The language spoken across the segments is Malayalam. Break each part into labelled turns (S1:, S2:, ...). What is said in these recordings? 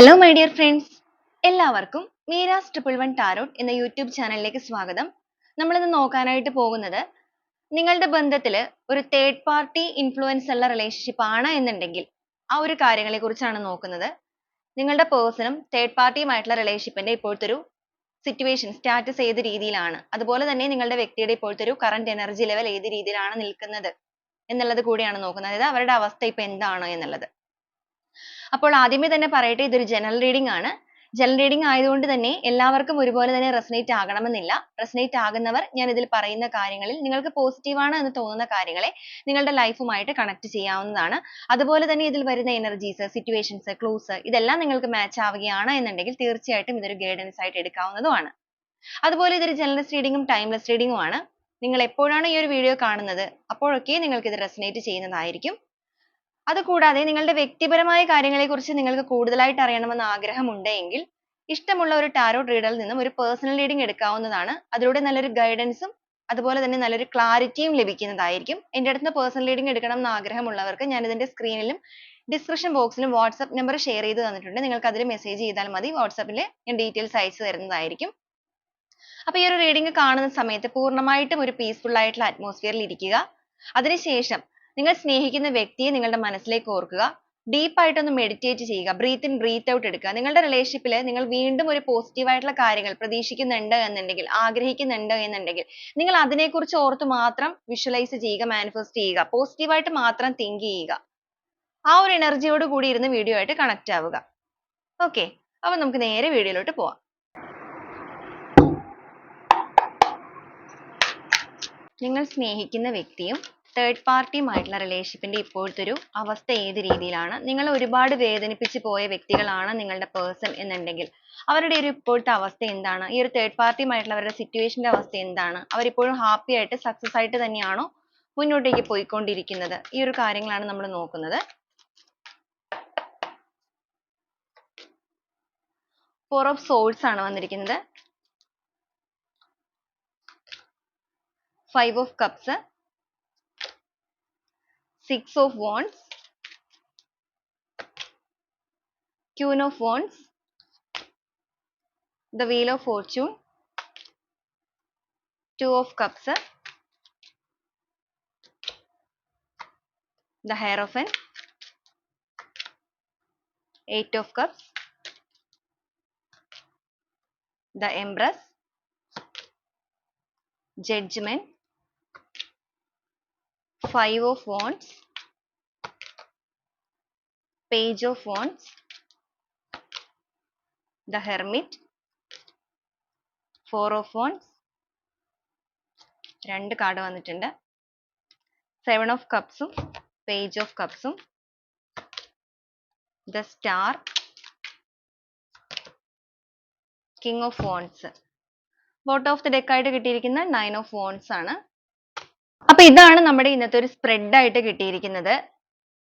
S1: ഹലോ മൈ ഡിയർ ഫ്രണ്ട്സ് എല്ലാവർക്കും മീരാസ് ട്രിപ്പിൾ വൺ ടാരോട്ട് എന്ന യൂട്യൂബ് ചാനലിലേക്ക് സ്വാഗതം. നമ്മളിന്ന് നോക്കാനായിട്ട് പോകുന്നത് നിങ്ങളുടെ ബന്ധത്തിൽ ഒരു തേർഡ് പാർട്ടി ഇൻഫ്ലുവൻസ് ഉള്ള റിലേഷൻഷിപ്പ് ആണ് എന്നുണ്ടെങ്കിൽ ആ ഒരു കാര്യങ്ങളെ കുറിച്ചാണ് നോക്കുന്നത്. നിങ്ങളുടെ പേഴ്സണും തേർഡ് പാർട്ടിയുമായിട്ടുള്ള റിലേഷൻഷിപ്പിന്റെ ഇപ്പോഴത്തെ ഒരു സിറ്റുവേഷൻ സ്റ്റാറ്റസ് ഏത് രീതിയിലാണ്? അതുപോലെ തന്നെ നിങ്ങളുടെ വ്യക്തിയുടെ ഇപ്പോഴത്തെ ഒരു കറന്റ് എനർജി ലെവൽ ഏത് രീതിയിലാണ് നിൽക്കുന്നത് എന്നുള്ളത് കൂടിയാണ് നോക്കുന്നത്. അതായത് അവരുടെ അവസ്ഥ ഇപ്പൊ എന്താണ് എന്നുള്ളത്. അപ്പോൾ ആദ്യമേ തന്നെ പറയട്ടെ ഇതൊരു ജനറൽ റീഡിംഗ് ആണ്. ജനറൽ റീഡിംഗ് ആയതുകൊണ്ട് തന്നെ എല്ലാവർക്കും ഒരുപോലെ തന്നെ റെസനേറ്റ് ആകണമെന്നില്ല. റെസനേറ്റ് ആകുന്നവർ ഞാൻ ഇതിൽ പറയുന്ന കാര്യങ്ങളിൽ നിങ്ങൾക്ക് പോസിറ്റീവ് ആണ് എന്ന് തോന്നുന്ന കാര്യങ്ങളെ നിങ്ങളുടെ ലൈഫുമായിട്ട് കണക്ട് ചെയ്യാവുന്നതാണ്. അതുപോലെ തന്നെ ഇതിൽ വരുന്ന എനർജീസ് സിറ്റുവേഷൻസ് ക്ലൂസ് ഇതെല്ലാം നിങ്ങൾക്ക് മാച്ച് ആവുകയാണ് എന്നുണ്ടെങ്കിൽ തീർച്ചയായിട്ടും ഇതൊരു ഗൈഡൻസ് ആയിട്ട് എടുക്കാവുന്നതുമാണ്. അതുപോലെ ഇതൊരു ജനറലിസ്റ്റ് റീഡിംഗും ടൈംലെസ് റീഡിംഗും ആണ്. നിങ്ങൾ എപ്പോഴാണ് ഈ ഒരു വീഡിയോ കാണുന്നത്? അപ്പോഴൊക്കെ നിങ്ങൾക്ക് ഇത് റെസനേറ്റ് ചെയ്യുന്നതായിരിക്കും. അതുകൂടാതെ നിങ്ങളുടെ വ്യക്തിപരമായ കാര്യങ്ങളെക്കുറിച്ച് നിങ്ങൾക്ക് കൂടുതലായിട്ട് അറിയണമെന്ന് ആഗ്രഹമുണ്ടെങ്കിൽ ഇഷ്ടമുള്ള ഒരു ടാരോ റീഡറിൽ നിന്നും ഒരു പേഴ്സണൽ റീഡിംഗ് എടുക്കാവുന്നതാണ്. അതിലൂടെ നല്ലൊരു ഗൈഡൻസും അതുപോലെ തന്നെ നല്ലൊരു ക്ലാരിറ്റിയും ലഭിക്കുന്നതായിരിക്കും. എന്റെ അടുത്ത് പേഴ്സണൽ റീഡിംഗ് എടുക്കണം എന്ന് ആഗ്രഹമുള്ളവർക്ക് ഞാൻ ഇതിന്റെ സ്ക്രീനിലും ഡിസ്ക്രിപ്ഷൻ ബോക്സിലും വാട്സ്ആപ്പ് നമ്പർ ഷെയർ ചെയ്ത് തന്നിട്ടുണ്ട്. നിങ്ങൾക്ക് അതിൽ മെസ്സേജ് ചെയ്താൽ മതി. വാട്സാപ്പിൽ ഞാൻ ഡീറ്റെയിൽസ് അയച്ചു തരുന്നതായിരിക്കും. അപ്പോൾ ഈ ഒരു റീഡിംഗ് കാണുന്ന സമയത്ത് പൂർണമായിട്ടും ഒരു പീസ്ഫുൾ ആയിട്ടുള്ള അറ്റ്മോസ്ഫിയറിൽ ഇരിക്കുക. അതിനുശേഷം നിങ്ങൾ സ്നേഹിക്കുന്ന വ്യക്തിയെ നിങ്ങളുടെ മനസ്സിലേക്ക് ഓർക്കുക. ഡീപ്പ് ആയിട്ടൊന്ന് മെഡിറ്റേറ്റ് ചെയ്യുക. ബ്രീത്ത് ഇൻ ബ്രീത്ത് ഔട്ട് എടുക്കുക. നിങ്ങളുടെ റിലേഷൻഷിപ്പിൽ നിങ്ങൾ വീണ്ടും ഒരു പോസിറ്റീവ് ആയിട്ടുള്ള കാര്യങ്ങൾ പ്രതീക്ഷിക്കുന്നുണ്ട് എന്നുണ്ടെങ്കിൽ ആഗ്രഹിക്കുന്നുണ്ട് എന്നുണ്ടെങ്കിൽ നിങ്ങൾ അതിനെക്കുറിച്ച് ഓർത്ത് മാത്രം വിഷ്വലൈസ് ചെയ്യുക മാനിഫെസ്റ്റ് ചെയ്യുക. പോസിറ്റീവായിട്ട് മാത്രം തിങ്ക് ചെയ്യുക. ആ ഒരു എനർജിയോട് കൂടി ഇരുന്ന് വീഡിയോ ആയിട്ട് കണക്ട് ആവുക. ഓക്കെ അപ്പൊ നമുക്ക് നേരെ വീഡിയോയിലോട്ട് പോവാം. നിങ്ങൾ സ്നേഹിക്കുന്ന വ്യക്തിയും തേർഡ് പാർട്ടിയുമായിട്ടുള്ള റിലേഷൻഷിപ്പിന്റെ ഇപ്പോഴത്തെ ഒരു അവസ്ഥ ഏത് രീതിയിലാണ്? നിങ്ങൾ ഒരുപാട് വേദനിപ്പിച്ച് പോയ വ്യക്തികളാണ് നിങ്ങളുടെ പേഴ്സൺ എന്നുണ്ടെങ്കിൽ. അവരുടെ ഒരു ഇപ്പോഴത്തെ അവസ്ഥ എന്താണ്? ഈ ഒരു തേർഡ് പാർട്ടിയുമായിട്ടുള്ള അവരുടെ സിറ്റുവേഷന്റെ അവസ്ഥ എന്താണ്? അവരിപ്പോഴും ഹാപ്പി ആയിട്ട് സക്സസ് ആയിട്ട് തന്നെയാണോ മുന്നോട്ടേക്ക് പോയിക്കൊണ്ടിരിക്കുന്നത്? ഈ ഒരു കാര്യങ്ങളാണ് നമ്മൾ നോക്കുന്നത്. ഫോർ ഓഫ് സോൾസ് ആണ് വന്നിരിക്കുന്നത്. Five of cups six of wands. Queen of wands. The wheel of fortune. Two of cups. The hierophant. Eight of cups. The empress. Judgment five of wands page of wands the hermit four of wands രണ്ട് കാർഡ് വന്നിട്ടുണ്ട്. സെവൻ ഓഫ് കപ്സും page of കപ്സും the star king of wands bottom of the ഡെക്കായിട്ട് കിട്ടിയിരിക്കുന്ന നയൻ ഓഫ് വോൺസ് ആണ്. അപ്പൊ ഇതാണ് നമ്മുടെ ഇന്നത്തെ ഒരു സ്പ്രെഡ് ആയിട്ട് കിട്ടിയിരിക്കുന്നത്.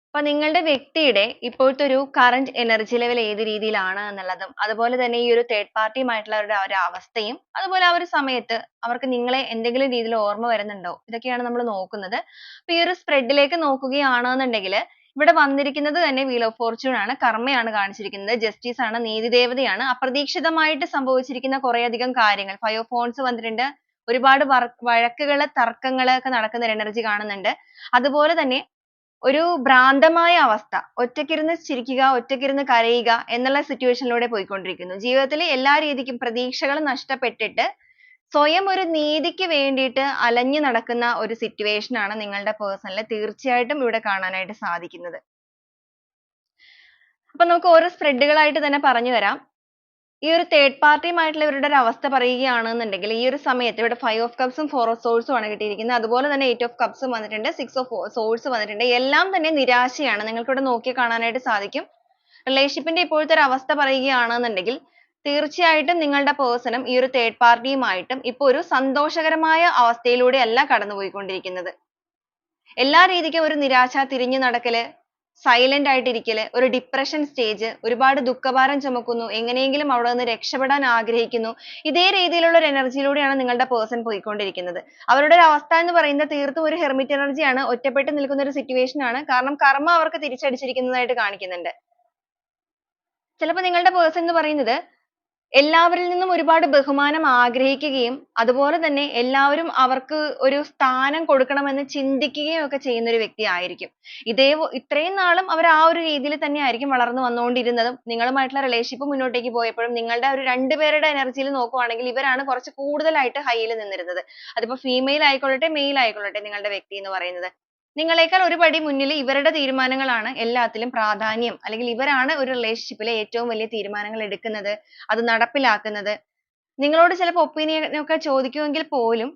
S1: അപ്പൊ നിങ്ങളുടെ വ്യക്തിയുടെ ഇപ്പോഴത്തെ ഒരു കറന്റ് എനർജി ലെവൽ ഏത് രീതിയിലാണ് എന്നുള്ളതും അതുപോലെ തന്നെ ഈ ഒരു തേർഡ് പാർട്ടിയുമായിട്ടുള്ള ഒരു അവസ്ഥയും അതുപോലെ ആ ഒരു സമയത്ത് അവർക്ക് നിങ്ങളെ എന്തെങ്കിലും രീതിയിൽ ഓർമ്മ വരുന്നുണ്ടോ? ഇതൊക്കെയാണ് നമ്മൾ നോക്കുന്നത്. അപ്പൊ ഈ ഒരു സ്പ്രെഡിലേക്ക് നോക്കുകയാണെന്നുണ്ടെങ്കിൽ ഇവിടെ വന്നിരിക്കുന്നത് തന്നെ വീൽ ഓഫ് ഫോർച്യൂൺ ആണ്. കർമ്മയാണ് കാണിച്ചിരിക്കുന്നത്. ജസ്റ്റിസ് ആണ് നീതിദേവതയാണ് അപ്രതീക്ഷിതമായിട്ട് സംഭവിച്ചിരിക്കുന്ന കുറേയധികം കാര്യങ്ങൾ. ഓഫ് ഫോൺസ് വന്നിട്ടുണ്ട്. ഒരുപാട് വഴക്കുകൾ തർക്കങ്ങൾ ഒക്കെ നടക്കുന്ന ഒരു എനർജി കാണുന്നുണ്ട്. അതുപോലെ തന്നെ ഒരു ഭ്രാന്തമായ അവസ്ഥ. ഒറ്റക്കിരുന്ന് ചിരിക്കുക ഒറ്റക്കിരുന്ന് കരയുക എന്നുള്ള സിറ്റുവേഷനിലൂടെ പോയിക്കൊണ്ടിരിക്കുന്നു. ജീവിതത്തിൽ എല്ലാ രീതിക്കും പ്രതീക്ഷകൾ നഷ്ടപ്പെട്ടിട്ട് സ്വയം ഒരു നീതിക്ക് വേണ്ടിയിട്ട് അലഞ്ഞു നടക്കുന്ന ഒരു സിറ്റുവേഷൻ ആണ് നിങ്ങളുടെ പേഴ്സണിൽ തീർച്ചയായിട്ടും ഇവിടെ കാണാനായിട്ട് സാധിക്കുന്നത്. അപ്പൊ നമുക്ക് ഓരോ സ്പ്രെഡുകളായിട്ട് തന്നെ പറഞ്ഞു വരാം ഈ ഒരു തേർഡ് പാർട്ടിയുമായിട്ടുള്ള ഇവരുടെ ഒരു അവസ്ഥ പറയുകയാണെന്നുണ്ടെങ്കിൽ ഈ ഒരു സമയത്ത് ഇവിടെ ഫൈവ് ഓഫ് കപ്സും ഫോർ ഓഫ് സോൾസും ആണ് കിട്ടിയിരിക്കുന്നത്. അതുപോലെ തന്നെ എയ്റ്റ് ഓഫ് കപ്സും വന്നിട്ടുണ്ട് സിക്സ് ഓഫ് സോൾസ് വന്നിട്ടുണ്ട്. എല്ലാം തന്നെ നിരാശയാണ്. നിങ്ങൾക്ക് ഇവിടെ നോക്കി കാണാനായിട്ട് സാധിക്കും. റിലേഷൻഷിപ്പിന്റെ ഇപ്പോഴത്തെ ഒരു അവസ്ഥ പറയുകയാണെന്നുണ്ടെങ്കിൽ തീർച്ചയായിട്ടും നിങ്ങളുടെ പേഴ്സണും ഈ ഒരു തേർഡ് പാർട്ടിയുമായിട്ടും ഇപ്പൊ ഒരു സന്തോഷകരമായ അവസ്ഥയിലൂടെ അല്ല കടന്നുപോയിക്കൊണ്ടിരിക്കുന്നത്. എല്ലാ രീതിക്കും ഒരു നിരാശ തിരിഞ്ഞു നടക്കൽ സൈലന്റ് ആയിട്ട് ഇരിക്കൽ ഒരു ഡിപ്രഷൻ സ്റ്റേജ് ഒരുപാട് ദുഃഖഭാരം ചുമക്കുന്നു എങ്ങനെയെങ്കിലും അവിടെ നിന്ന് രക്ഷപ്പെടാൻ ആഗ്രഹിക്കുന്നു. ഇതേ രീതിയിലുള്ള ഒരു എനർജിയിലൂടെയാണ് നിങ്ങളുടെ പേഴ്സൺ പോയിക്കൊണ്ടിരിക്കുന്നത്. അവരുടെ ഒരു അവസ്ഥ എന്ന് പറയുന്നത് തീർത്തും ഒരു ഹെർമിറ്റ് ആണ്. ഒറ്റപ്പെട്ടു നിൽക്കുന്ന ഒരു സിറ്റുവേഷൻ ആണ്. കാരണം കർമ്മം അവർക്ക് തിരിച്ചടിച്ചിരിക്കുന്നതായിട്ട് കാണിക്കുന്നുണ്ട്. ചിലപ്പോൾ നിങ്ങളുടെ person എന്ന് പറയുന്നത് എല്ലാവരിൽ നിന്നും ഒരുപാട് ബഹുമാനം ആഗ്രഹിക്കുകയും അതുപോലെ തന്നെ എല്ലാവരും അവർക്ക് ഒരു സ്ഥാനം കൊടുക്കണമെന്ന് ചിന്തിക്കുകയും ഒക്കെ ചെയ്യുന്ന ഒരു വ്യക്തി ആയിരിക്കും. ഇതേ ഇത്രയും നാളും അവർ ആ ഒരു രീതിയിൽ തന്നെ ആയിരിക്കും വളർന്നു വന്നുകൊണ്ടിരുന്നതും നിങ്ങളുമായിട്ടുള്ള റിലേഷൻഷിപ്പ് മുന്നോട്ടേക്ക് പോയപ്പോഴും നിങ്ങളുടെ ഒരു രണ്ടുപേരുടെ energy യിൽ നോക്കുവാണെങ്കിൽ ഇവരാണ് കുറച്ച് കൂടുതലായിട്ട് high നിന്നിരുന്നത്. അതിപ്പോ ഫീമെയിൽ ആയിക്കൊള്ളട്ടെ മെയിൽ ആയിക്കൊള്ളട്ടെ നിങ്ങളുടെ വ്യക്തി എന്ന് പറയുന്നത്. നിങ്ങളെക്കാൾ ഒരു പടി മുന്നിൽ ഇവരുടെ തീരുമാനങ്ങളാണ് എല്ലാത്തിലും പ്രാധാന്യം അല്ലെങ്കിൽ ഇവരാണ് ഒരു relationship ലെ ഏറ്റവും വലിയ തീരുമാനങ്ങൾ എടുക്കുന്നത് അത് നടപ്പിലാക്കുന്നത്. നിങ്ങളോട് ചിലപ്പോൾ opinion ഒക്കെ ചോദിക്കുമെങ്കിൽ പോലും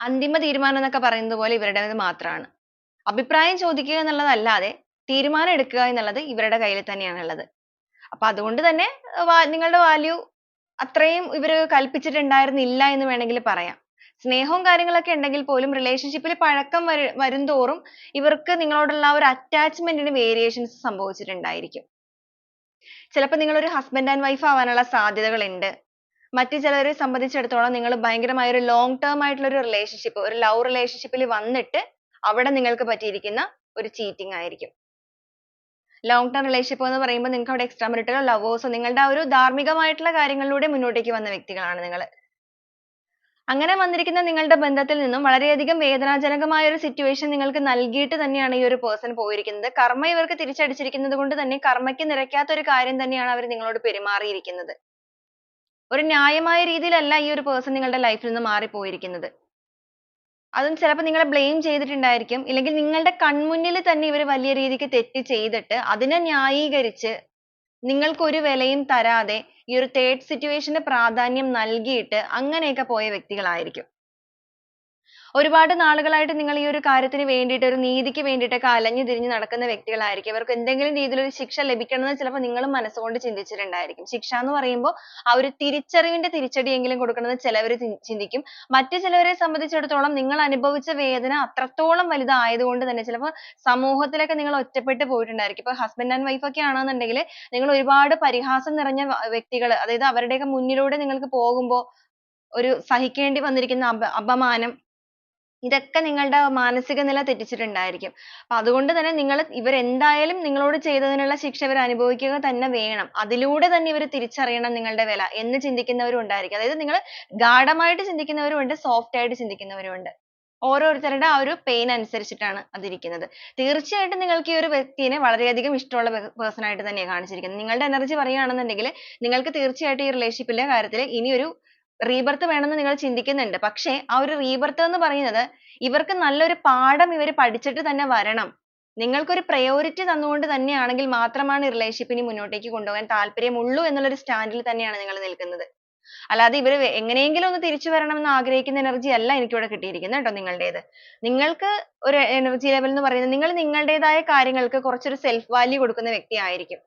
S1: അന്തിമ തീരുമാനം എന്നൊക്കെ പറയുന്നത് പോലെ ഇവരുടേത് മാത്രമാണ്. അഭിപ്രായം ചോദിക്കുക എന്നുള്ളതല്ലാതെ തീരുമാനം എടുക്കുക എന്നുള്ളത് ഇവരുടെ കയ്യിൽ തന്നെയാണ് ഉള്ളത്. അപ്പൊ അതുകൊണ്ട് തന്നെ നിങ്ങളുടെ value അത്രയും ഇവർ കൽപ്പിച്ചിട്ടുണ്ടായിരുന്നില്ല എന്ന് വേണമെങ്കിൽ പറയാം. സ്നേഹവും കാര്യങ്ങളൊക്കെ ഉണ്ടെങ്കിൽ പോലും relationship ൽ പഴക്കം വരുംതോറും ഇവർക്ക് നിങ്ങളോടുള്ള ആ ഒരു attachment വേരിയേഷൻസ് സംഭവിച്ചിട്ടുണ്ടായിരിക്കും. ചിലപ്പോൾ നിങ്ങൾ ഒരു husband and wife ആവാനുള്ള സാധ്യതകളുണ്ട് മറ്റു ചിലരെ സംബന്ധിച്ചിടത്തോളം നിങ്ങൾ ഭയങ്കരമായ ഒരു long ടേം ആയിട്ടുള്ള ഒരു relationship ഒരു love relationship ൽ വന്നിട്ട് അവിടെ നിങ്ങൾക്ക് പറ്റിയിരിക്കുന്ന ഒരു ചീറ്റിംഗ് ആയിരിക്കും. long ടേം റിലേഷൻഷിപ്പ് എന്ന് പറയുമ്പോൾ നിങ്ങൾക്ക് അവിടെ extramarital ലവേഴ്സോ നിങ്ങളുടെ ആ ഒരു ധാർമ്മികമായിട്ടുള്ള കാര്യങ്ങളിലൂടെ മുന്നോട്ടേക്ക് വന്ന വ്യക്തികളാണ് നിങ്ങൾ. അങ്ങനെ വന്നിരിക്കുന്ന നിങ്ങളുടെ ബന്ധത്തിൽ നിന്നും വളരെയധികം വേദനാജനകമായ ഒരു സിറ്റുവേഷൻ നിങ്ങൾക്ക് നൽകിയിട്ട് തന്നെയാണ് ഈ ഒരു പേഴ്സൺ പോയിരിക്കുന്നത്. കർമ്മ ഇവർക്ക് തിരിച്ചടിച്ചിരിക്കുന്നത് കൊണ്ട് തന്നെ കർമ്മയ്ക്ക് നിരക്കാത്ത ഒരു കാര്യം തന്നെയാണ് അവർ നിങ്ങളോട് പെരുമാറിയിരിക്കുന്നത്. ഒരു ന്യായമായ രീതിയിലല്ല ഈ ഒരു പേഴ്സൺ നിങ്ങളുടെ ലൈഫിൽ നിന്ന് മാറിപ്പോയിരിക്കുന്നത്. അതും ചിലപ്പോൾ നിങ്ങളെ ബ്ലെയിം ചെയ്തിട്ടുണ്ടായിരിക്കും. ഇല്ലെങ്കിൽ നിങ്ങളുടെ കൺമുന്നിൽ തന്നെ ഇവർ വലിയ രീതിക്ക് തെറ്റ് ചെയ്തിട്ട് അതിനെ ന്യായീകരിച്ച് നിങ്ങൾക്ക് ഒരു വിലയും തരാതെ ഈ ഒരു third situation ന് പ്രാധാന്യം നൽകിയിട്ട് അങ്ങനെയൊക്കെ പോയ വ്യക്തികളായിരിക്കും. ഒരുപാട് നാളുകളായിട്ട് നിങ്ങൾ ഈ ഒരു കാര്യത്തിന് വേണ്ടിയിട്ട് ഒരു നീതിക്ക് വേണ്ടിയിട്ടൊക്കെ അലഞ്ഞു തിരിഞ്ഞു നടക്കുന്ന വ്യക്തികളായിരിക്കും. ഇവർക്ക് എന്തെങ്കിലും രീതിയിൽ ഒരു ശിക്ഷ ലഭിക്കണമെന്ന് ചിലപ്പോൾ നിങ്ങളും മനസ്സുകൊണ്ട് ചിന്തിച്ചിട്ടുണ്ടായിരിക്കും. ശിക്ഷ എന്ന് പറയുമ്പോൾ ആ ഒരു തിരിച്ചറിവിന്റെ തിരിച്ചടിയെങ്കിലും കൊടുക്കണമെന്ന് ചിലവർ ചിന്തിക്കും. മറ്റു ചിലവരെ സംബന്ധിച്ചിടത്തോളം നിങ്ങൾ അനുഭവിച്ച വേദന അത്രത്തോളം വലുതായതുകൊണ്ട് തന്നെ ചിലപ്പോൾ സമൂഹത്തിലൊക്കെ നിങ്ങൾ ഒറ്റപ്പെട്ടു പോയിട്ടുണ്ടായിരിക്കും. ഇപ്പൊ ഹസ്ബൻഡ് ആൻഡ് വൈഫ് ഒക്കെ ആണെന്നുണ്ടെങ്കിൽ നിങ്ങൾ ഒരുപാട് പരിഹാസം നിറഞ്ഞ വ്യക്തികൾ അതായത് അവരുടെയൊക്കെ മുന്നിലൂടെ നിങ്ങൾക്ക് പോകുമ്പോൾ ഒരു സഹിക്കേണ്ടി വന്നിരിക്കുന്ന അപമാനം ഇതൊക്കെ നിങ്ങളുടെ മാനസിക നില തെറ്റിച്ചിട്ടുണ്ടായിരിക്കും. അപ്പൊ അതുകൊണ്ട് തന്നെ നിങ്ങൾ ഇവർ എന്തായാലും നിങ്ങളോട് ചെയ്തതിനുള്ള ശിക്ഷ ഇവർ അനുഭവിക്കുക തന്നെ വേണം. അതിലൂടെ തന്നെ ഇവർ തിരിച്ചറിയണം നിങ്ങളുടെ വില എന്ന് ചിന്തിക്കുന്നവരും ഉണ്ടായിരിക്കും. അതായത് നിങ്ങൾ ഗാഢമായിട്ട് ചിന്തിക്കുന്നവരും ഉണ്ട് soft ആയിട്ട് ചിന്തിക്കുന്നവരും ഉണ്ട്. ഓരോരുത്തരുടെ ആ ഒരു pain അനുസരിച്ചിട്ടാണ് അതിരിക്കുന്നത്. തീർച്ചയായിട്ടും നിങ്ങൾക്ക് ഈ ഒരു വ്യക്തിനെ വളരെയധികം ഇഷ്ടമുള്ള person ആയിട്ട് തന്നെയാണ് കാണിച്ചിരിക്കുന്നത്. നിങ്ങളുടെ energy പറയുകയാണെന്നുണ്ടെങ്കിൽ നിങ്ങൾക്ക് തീർച്ചയായിട്ടും ഈ relationship കാര്യത്തിൽ ഇനി rebirth വേണമെന്ന് നിങ്ങൾ ചിന്തിക്കുന്നുണ്ട്. പക്ഷേ ആ ഒരു rebirth എന്ന് പറയുന്നത് ഇവർക്ക് നല്ലൊരു പാഠം ഇവർ പഠിച്ചിട്ട് തന്നെ വരണം. നിങ്ങൾക്ക് ഒരു priority തന്നുകൊണ്ട് തന്നെയാണെങ്കിൽ മാത്രമാണ് relationship ഇനി മുന്നോട്ടേക്ക് കൊണ്ടുപോകാൻ താല്പര്യമുള്ളൂ എന്നുള്ള ഒരു stand ൽ തന്നെയാണ് നിങ്ങൾ നിൽക്കുന്നത്. അല്ലാതെ ഇവർ എങ്ങനെയെങ്കിലും ഒന്ന് തിരിച്ചു വരണമെന്ന് ആഗ്രഹിക്കുന്ന energy അല്ല എനിക്ക് ഇവിടെ കിട്ടിയിരിക്കുന്നത് കേട്ടോ നിങ്ങളുടേത്. നിങ്ങൾക്ക് ഒരു energy level എന്ന് പറയുന്നത് നിങ്ങൾ നിങ്ങളുടേതായ കാര്യങ്ങൾക്ക് കുറച്ചൊരു self value കൊടുക്കുന്ന വ്യക്തി ആയിരിക്കും.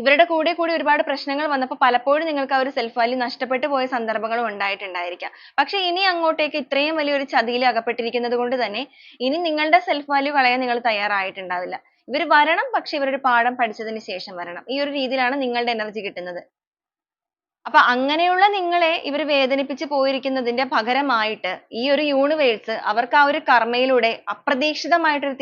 S1: ഇവരുടെ കൂടെ കൂടി ഒരുപാട് പ്രശ്നങ്ങൾ വന്നപ്പോൾ പലപ്പോഴും നിങ്ങൾക്ക് ആ ഒരു സെൽഫ് വാല്യൂ നഷ്ടപ്പെട്ടു പോയ സന്ദർഭങ്ങളും ഉണ്ടായിട്ടുണ്ടായിരിക്കാം. പക്ഷേ ഇനി അങ്ങോട്ടേക്ക് ഇത്രയും വലിയൊരു ചതിയിൽ അകപ്പെട്ടിരിക്കുന്നത് കൊണ്ട് തന്നെ ഇനി നിങ്ങളുടെ സെൽഫ് വാല്യൂ കളയാൻ നിങ്ങൾ തയ്യാറായിട്ടുണ്ടാവില്ല. ഇവർ വരണം പക്ഷേ ഇവർ ഒരു പാഠം പഠിച്ചതിന് ശേഷം വരണം. ഈ ഒരു രീതിയിലാണ് നിങ്ങളുടെ എനർജി കിട്ടുന്നത്. അപ്പൊ അങ്ങനെയുള്ള നിങ്ങളെ ഇവർ വേദനിപ്പിച്ച് പോയിരിക്കുന്നതിന്റെ പകരമായിട്ട് ഈ ഒരു യൂണിവേഴ്സ് അവർക്ക് ആ ഒരു കർമ്മയിലൂടെ അപ്രതീക്ഷിതമായിട്ട് ഒരു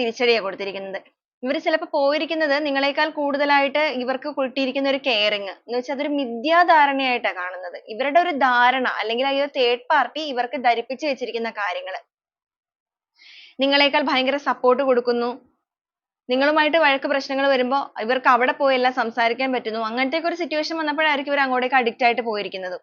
S1: കൊടുത്തിരിക്കുന്നത്. ഇവർ ചിലപ്പോൾ പോയിരിക്കുന്നത് നിങ്ങളെക്കാൾ കൂടുതലായിട്ട് ഇവർക്ക് കിട്ടിയിരിക്കുന്ന ഒരു caring എന്ന് വെച്ചാൽ അതൊരു മിഥ്യാധാരണയായിട്ടാണ് കാണുന്നത്. ഇവരുടെ ഒരു ധാരണ അല്ലെങ്കിൽ ആ ഒരു third party ഇവർക്ക് ധരിപ്പിച്ചു വെച്ചിരിക്കുന്ന കാര്യങ്ങൾ. നിങ്ങളെക്കാൾ ഭയങ്കര support കൊടുക്കുന്നു. നിങ്ങളുമായിട്ട് വഴക്ക് പ്രശ്നങ്ങൾ വരുമ്പോൾ ഇവർക്ക് അവിടെ പോയി എല്ലാം സംസാരിക്കാൻ പറ്റുന്നു. അങ്ങനത്തെയൊക്കെ ഒരു situation വന്നപ്പോഴായിരിക്കും ഇവർ അങ്ങോട്ടേക്ക് addict ആയിട്ട് പോയിരിക്കുന്നത്.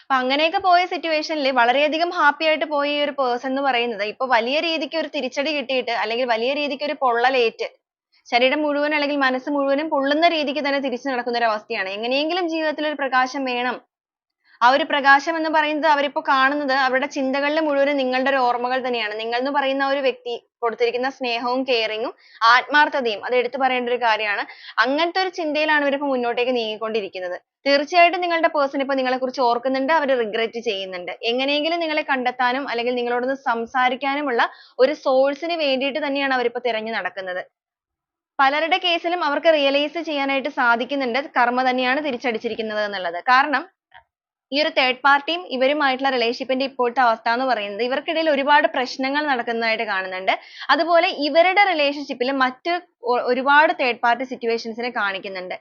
S1: അപ്പൊ അങ്ങനെയൊക്കെ പോയ situation ൽ വളരെയധികം happy ആയിട്ട് പോയ ഈ ഒരു person എന്ന് പറയുന്നത് ഇപ്പൊ വലിയ രീതിക്ക് ഒരു തിരിച്ചടി കിട്ടിയിട്ട് അല്ലെങ്കിൽ വലിയ രീതിക്ക് ഒരു പൊള്ളലേറ്റ് ശരീരം മുഴുവൻ അല്ലെങ്കിൽ മനസ്സ് മുഴുവനും പൊള്ളുന്ന രീതിക്ക് തന്നെ തിരിച്ചു നടക്കുന്ന ഒരു അവസ്ഥയാണ്. എങ്ങനെയെങ്കിലും ജീവിതത്തിൽ ഒരു പ്രകാശം വേണം. ആ ഒരു പ്രകാശം എന്ന് പറയുന്നത് അവരിപ്പോ കാണുന്നത് അവരുടെ ചിന്തകളിൽ മുഴുവനും നിങ്ങളുടെ ഒരു ഓർമ്മകൾ തന്നെയാണ്. നിങ്ങൾ എന്ന് പറയുന്ന ആ ഒരു വ്യക്തി കൊടുത്തിരിക്കുന്ന സ്നേഹവും caring ഉം ആത്മാർത്ഥതയും അത് എടുത്തു പറയേണ്ട ഒരു കാര്യമാണ്. അങ്ങനത്തെ ഒരു ചിന്തയിലാണ് ഇവർ ഇപ്പോൾ മുന്നോട്ടേക്ക് നീങ്ങിക്കൊണ്ടിരിക്കുന്നത്. തീർച്ചയായിട്ടും നിങ്ങളുടെ person ഇപ്പോൾ നിങ്ങളെക്കുറിച്ച് ഓർക്കുന്നുണ്ട്. അവർ regret ചെയ്യുന്നുണ്ട്. എങ്ങനെയെങ്കിലും നിങ്ങളെ കണ്ടെത്താനും അല്ലെങ്കിൽ നിങ്ങളോടൊന്ന് സംസാരിക്കാനുമുള്ള ഒരു source വേണ്ടിയിട്ട് തന്നെയാണ് അവർ ഇപ്പോൾ തിരഞ്ഞു നടക്കുന്നത്. പലരുടെ case ലും അവർക്ക് realize ചെയ്യാനായിട്ട് സാധിക്കുന്നുണ്ട് കർമ്മ തന്നെയാണ് തിരിച്ചടിച്ചിരിക്കുന്നത് എന്നുള്ളത്. കാരണം ഈ ഒരു third party യും ഇവരുമായിട്ടുള്ള relationship ന്റെ ഇപ്പോഴത്തെ അവസ്ഥ എന്ന് പറയുന്നത് ഇവർക്കിടയിൽ ഒരുപാട് പ്രശ്നങ്ങൾ നടക്കുന്നതായിട്ട് കാണുന്നുണ്ട്. അതുപോലെ ഇവരുടെ relationship ൽ മറ്റ് ഒരുപാട് party situations നെ കാണിക്കുന്നുണ്ട്.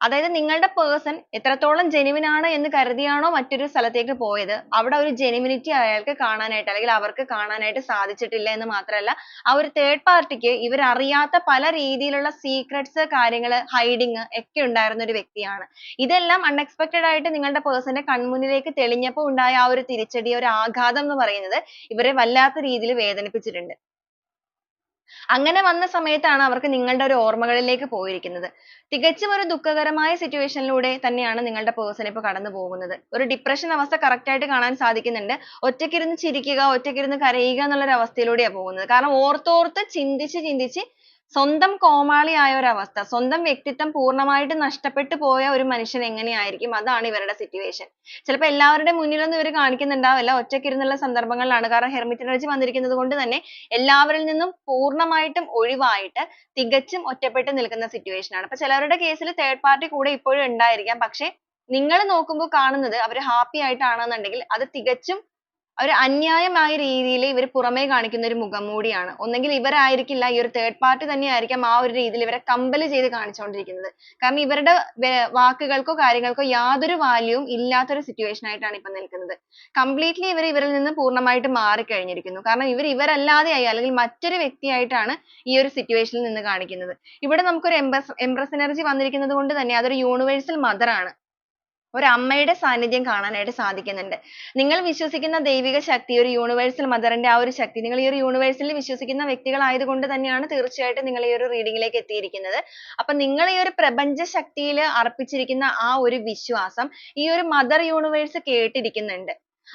S1: അതായത് നിങ്ങളുടെ person എത്രത്തോളം genuine ആണ് എന്ന് കരുതിയാണോ മറ്റൊരു സ്ഥലത്തേക്ക് പോയത് അവിടെ ഒരു genuinity അയാൾക്ക് കാണാനായിട്ട് അല്ലെങ്കിൽ അവർക്ക് കാണാനായിട്ട് സാധിച്ചിട്ടില്ല എന്ന് മാത്രമല്ല ആ ഒരു third party ക്ക് ഇവർ അറിയാത്ത പല രീതിയിലുള്ള secrets കാര്യങ്ങൾ hiding ഒക്കെ ഉണ്ടായിരുന്ന ഒരു വ്യക്തിയാണ്. ഇതെല്ലാം unexpected ആയിട്ട് നിങ്ങളുടെ person ന്റെ കൺമുന്നിലേക്ക് തെളിഞ്ഞപ്പോൾ ഉണ്ടായ ആ ഒരു തിരിച്ചടി ഒരു ആഘാതം എന്ന് പറയുന്നത് ഇവരെ വല്ലാത്ത രീതിയിൽ വേദനിപ്പിച്ചിട്ടുണ്ട്. അങ്ങനെ വന്ന സമയത്താണ് അവർക്ക് നിങ്ങളുടെ ഒരു ഓർമ്മകളിലേക്ക് പോയിരിക്കുന്നത്. തികച്ചും ഒരു ദുഃഖകരമായ situation ലൂടെ തന്നെയാണ് നിങ്ങളുടെ person ഇപ്പോൾ കടന്നു പോകുന്നത്. ഒരു depression അവസ്ഥ correct ആയിട്ട് കാണാൻ സാധിക്കുന്നുണ്ട്. ഒറ്റയ്ക്കിരുന്ന് ചിരിക്കുക, ഒറ്റയ്ക്കിരുന്ന് കരയുക എന്നുള്ള ഒരു അവസ്ഥയിലൂടെയാണ് പോകുന്നത്. കാരണം ഓർത്തോർത്ത് ചിന്തിച്ച് ചിന്തിച്ച് സ്വന്തം കോമാളിയായ ഒരു അവസ്ഥ. സ്വന്തം വ്യക്തിത്വം പൂർണമായിട്ട് നഷ്ടപ്പെട്ടു പോയ ഒരു മനുഷ്യൻ എങ്ങനെയായിരിക്കും അതാണ് ഇവരുടെ situation. ചിലപ്പോൾ എല്ലാവരുടെയും മുന്നിലൊന്നും ഇവർ കാണിക്കുന്നുണ്ടാവില്ല. ഒറ്റയ്ക്കിരുന്നുള്ള സന്ദർഭങ്ങളിലാണ്. കാരണം hermit വന്നിരിക്കുന്നത് കൊണ്ട് തന്നെ എല്ലാവരിൽ നിന്നും പൂർണമായിട്ടും ഒഴിവായിട്ട് തികച്ചും ഒറ്റപ്പെട്ടു നിൽക്കുന്ന situation ആണ്. അപ്പോൾ ചിലവരുടെ കേസിൽ third party കൂടെ ഇപ്പോഴും ഉണ്ടായിരിക്കാം. പക്ഷേ നിങ്ങൾ നോക്കുമ്പോൾ കാണുന്നത് അവർ happy ആയിട്ടാണെന്നുണ്ടെങ്കിൽ അത് തികച്ചും ഒരു അന്യായമായ രീതിയിൽ ഇവർ പുറമേ കാണിക്കുന്ന ഒരു മുഖംമൂടിയാണ്. ഒന്നെങ്കിൽ ഇവരായിരിക്കില്ല ഈ ഒരു third party തന്നെയായിരിക്കാം ആ ഒരു രീതിയിൽ ഇവരെ compel ചെയ്ത് കാണിച്ചുകൊണ്ടിരിക്കുന്നത്. കാരണം ഇവരുടെ വാക്കുകൾക്കോ കാര്യങ്ങൾക്കോ യാതൊരു value ഇല്ലാത്ത ഒരു situation ആയിട്ടാണ് ഇപ്പോൾ നിൽക്കുന്നത്. completely ഇവർ ഇവരിൽ നിന്ന് പൂർണമായിട്ട് മാറിക്കഴിഞ്ഞിരിക്കുന്നു. കാരണം ഇവർ ഇവരല്ലാതെയായി അല്ലെങ്കിൽ മറ്റൊരു വ്യക്തിയായിട്ടാണ് ഈ ഒരു situation ൽ നിന്ന് കാണിക്കുന്നത്. ഇവിടെ നമുക്കൊരു empress energy വന്നിരിക്കുന്നത് കൊണ്ട് തന്നെ അതൊരു universal mother ആണ്. ഒരു അമ്മയുടെ സാന്നിധ്യം കാണാനായിട്ട് സാധിക്കുന്നുണ്ട്. നിങ്ങൾ വിശ്വസിക്കുന്ന ദൈവിക ശക്തി ഒരു universal mother ന്റെ ആ ഒരു ശക്തി നിങ്ങൾ ഈ ഒരു universal ൽ വിശ്വസിക്കുന്ന വ്യക്തികളായതുകൊണ്ട് തന്നെയാണ് തീർച്ചയായിട്ടും നിങ്ങൾ ഈ ഒരു reading ലേക്ക് എത്തിയിരിക്കുന്നത്. അപ്പോൾ നിങ്ങൾ ഈ ഒരു പ്രപഞ്ച ശക്തിയിൽ അർപ്പിച്ചിരിക്കുന്ന ആ ഒരു വിശ്വാസം ഈ ഒരു mother universe കേട്ടിരിക്കുന്നുണ്ട്.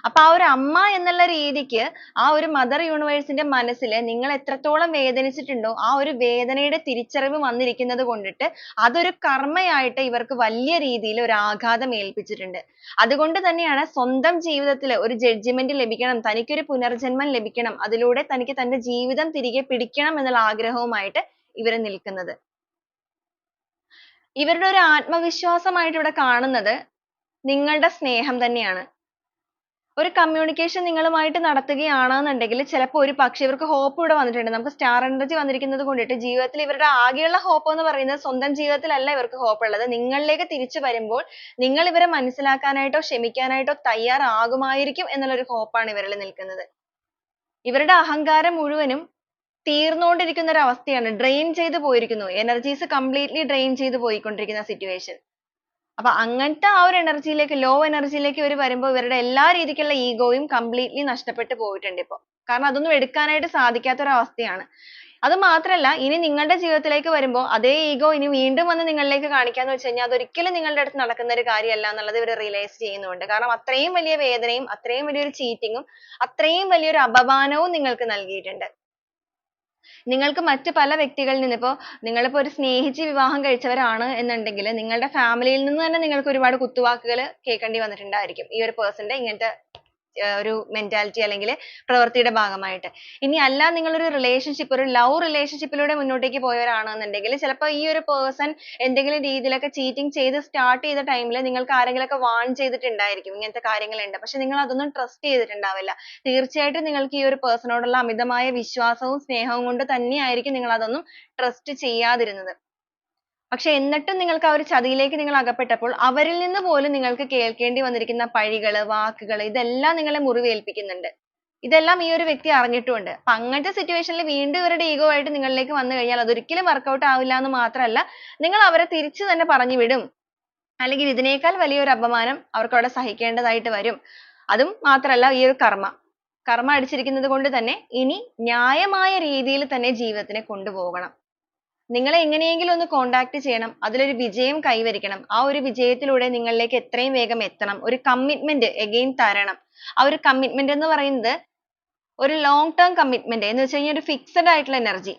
S1: അപ്പോൾ ആ ഒരു അമ്മ എന്നുള്ള രീതിക്ക് ആ ഒരു mother universe ന്റെ മനസ്സിൽ നിങ്ങൾ എത്രത്തോളം വേദനിച്ചിട്ടുണ്ടോ ആ ഒരു വേദനയുടെ തിരിച്ചറിവ് വന്നിരിക്കുന്നത് കൊണ്ടിട്ട് അതൊരു കർമ്മയായിട്ട് ഇവർക്ക് വലിയ രീതിയിൽ ഒരു ആഘാതം ഏൽപ്പിച്ചിട്ടുണ്ട്. അതുകൊണ്ട് തന്നെയാണ് സ്വന്തം ജീവിതത്തിൽ ഒരു judgement ലഭിക്കണം തനിക്കൊരു പുനർജന്മം ലഭിക്കണം അതിലൂടെ തനിക്ക് തന്റെ ജീവിതം തിരികെ പിടിക്കണം എന്നുള്ള ആഗ്രഹവുമായിട്ട് ഇവർ നിൽക്കുന്നത്. ഇവരുടെ ഒരു ആത്മവിശ്വാസമായിട്ട് ഇവിടെ കാണുന്നത് നിങ്ങളുടെ സ്നേഹം തന്നെയാണ്. ഒരു communication നിങ്ങളുമായിട്ട് നടത്തുകയാണെന്നുണ്ടെങ്കിൽ ചിലപ്പോൾ ഒരു പക്ഷേ ഇവർക്ക് hope ഇവിടെ വന്നിട്ടുണ്ട്. നമുക്ക് star energy വന്നിരിക്കുന്നത് കൊണ്ടിട്ട് ജീവിതത്തിൽ ഇവരുടെ ആകെയുള്ള hope എന്ന് പറയുന്നത് സ്വന്തം ജീവിതത്തിലല്ല ഇവർക്ക് hope ഉള്ളത്. നിങ്ങളിലേക്ക് തിരിച്ചു വരുമ്പോൾ നിങ്ങൾ ഇവരെ മനസ്സിലാക്കാനായിട്ടോ ക്ഷമിക്കാനായിട്ടോ തയ്യാറാകുമായിരിക്കും എന്നുള്ള ഒരു hope ആണ് ഇവരിൽ നിൽക്കുന്നത്. ഇവരുടെ അഹങ്കാരം മുഴുവനും തീർന്നുകൊണ്ടിരിക്കുന്ന ഒരു അവസ്ഥയാണ്. drain ചെയ്തു പോയിരിക്കുന്നു. energies completely drain ചെയ്തു പോയിക്കൊണ്ടിരിക്കുന്ന situation. അപ്പോൾ അങ്ങനത്തെ ആ ഒരു എനർജിയിലേക്ക് low energy ലേക്ക് ഇവർ വരുമ്പോൾ ഇവരുടെ എല്ലാ രീതിക്കുള്ള ഈഗോയും completely നഷ്ടപ്പെട്ടു പോയിട്ടുണ്ട് ഇപ്പോൾ. കാരണം അതൊന്നും എടുക്കാനായിട്ട് സാധിക്കാത്ത ഒരു അവസ്ഥയാണ്. അത് മാത്രമല്ല ഇനി നിങ്ങളുടെ ജീവിതത്തിലേക്ക് വരുമ്പോൾ അതേ ego ഇനി വീണ്ടും വന്ന് നിങ്ങളിലേക്ക് കാണിക്കാന്ന് വെച്ച് കഴിഞ്ഞാൽ അതൊരിക്കലും നിങ്ങളുടെ അടുത്ത് നടക്കുന്ന ഒരു കാര്യമല്ല എന്നുള്ളത് ഇവർ realize ചെയ്യുന്നുണ്ട്. കാരണം അത്രയും വലിയ വേദനയും അത്രയും വലിയൊരു cheating ഉം അത്രയും വലിയൊരു അപമാനവും നിങ്ങൾക്ക് നൽകിയിട്ടുണ്ട്. നിങ്ങൾക്ക് മറ്റ് പല വ്യക്തികളിൽ നിന്ന് ഇപ്പോൾ നിങ്ങളിപ്പോൾ ഒരു സ്നേഹിച്ച് വിവാഹം കഴിച്ചവരാണ് എന്നുണ്ടെങ്കിൽ നിങ്ങളുടെ ഫാമിലിയിൽ യിൽ നിന്ന് തന്നെ നിങ്ങൾക്ക് ഒരുപാട് കുത്തുവാക്കുകൾ കേൾക്കേണ്ടി വന്നിട്ടുണ്ടായിരിക്കും ഈ ഒരു പേഴ്സന്റെ ഇങ്ങനത്തെ ഒരു mentality അല്ലെങ്കിൽ പ്രവൃത്തിയുടെ ഭാഗമായിട്ട്. ഇനി അല്ല നിങ്ങൾ ഒരു relationship ഒരു love relationship ലൂടെ മുന്നോട്ടേക്ക് പോയവരാണെന്നുണ്ടെങ്കിൽ ചിലപ്പോൾ ഈ ഒരു person എന്തെങ്കിലും രീതിയിലൊക്കെ cheating ചെയ്ത് start ചെയ്ത time ൽ നിങ്ങൾക്ക് ആരെങ്കിലുമൊക്കെ warn ചെയ്തിട്ടുണ്ടായിരിക്കും ഇങ്ങനത്തെ കാര്യങ്ങളുണ്ട്. പക്ഷെ നിങ്ങൾ അതൊന്നും trust ചെയ്തിട്ടുണ്ടാവില്ല. തീർച്ചയായിട്ടും നിങ്ങൾക്ക് ഈ ഒരു person നോടുള്ള അമിതമായ വിശ്വാസവും സ്നേഹവും കൊണ്ട് തന്നെയായിരിക്കും നിങ്ങൾ അതൊന്നും trust ചെയ്യാതിരുന്നത്. പക്ഷേ എന്നിട്ടും നിങ്ങൾക്ക് ആ ഒരു ചതിയിലേക്ക് നിങ്ങൾ അകപ്പെട്ടപ്പോൾ അവരിൽ നിന്ന് പോലും നിങ്ങൾക്ക് കേൾക്കേണ്ടി വന്നിരിക്കുന്ന പഴികൾ വാക്കുകൾ ഇതെല്ലാം നിങ്ങളെ മുറിവേൽപ്പിക്കുന്നുണ്ട്. ഇതെല്ലാം ഈ ഒരു വ്യക്തി അറിഞ്ഞിട്ടുമുണ്ട്. അപ്പൊ അങ്ങനത്തെ സിറ്റുവേഷനിൽ വീണ്ടും ഇവരുടെ ഈഗോ ആയിട്ട് നിങ്ങളിലേക്ക് വന്നു കഴിഞ്ഞാൽ അതൊരിക്കലും വർക്കൗട്ട് ആവില്ല എന്ന് മാത്രമല്ല നിങ്ങൾ അവരെ തിരിച്ചു തന്നെ പറഞ്ഞു വിടും. അല്ലെങ്കിൽ ഇതിനേക്കാൾ വലിയൊരു അപമാനം അവർക്ക് അവിടെ സഹിക്കേണ്ടതായിട്ട് വരും. അതും മാത്രമല്ല ഈ ഒരു കർമ്മ കർമ്മ അടിച്ചിരിക്കുന്നത് കൊണ്ട് തന്നെ ഇനി ന്യായമായ രീതിയിൽ തന്നെ ജീവിതത്തിനെ കൊണ്ടുപോകണം. നിങ്ങളെ എങ്ങനെയെങ്കിലും ഒന്ന് കോണ്ടാക്ട് ചെയ്യണം. അതിലൊരു വിജയം കൈവരിക്കണം. ആ ഒരു വിജയത്തിലൂടെ നിങ്ങളിലേക്ക് എത്രയും വേഗം എത്തണം. ഒരു കമ്മിറ്റ്മെന്റ് again തരണം. ആ ഒരു കമ്മിറ്റ്മെന്റ് എന്ന് പറയുന്നത് ഒരു long ടേം കമ്മിറ്റ്മെന്റ് എന്ന് വെച്ച് കഴിഞ്ഞാൽ ഒരു ഫിക്സഡ് ആയിട്ടുള്ള energy.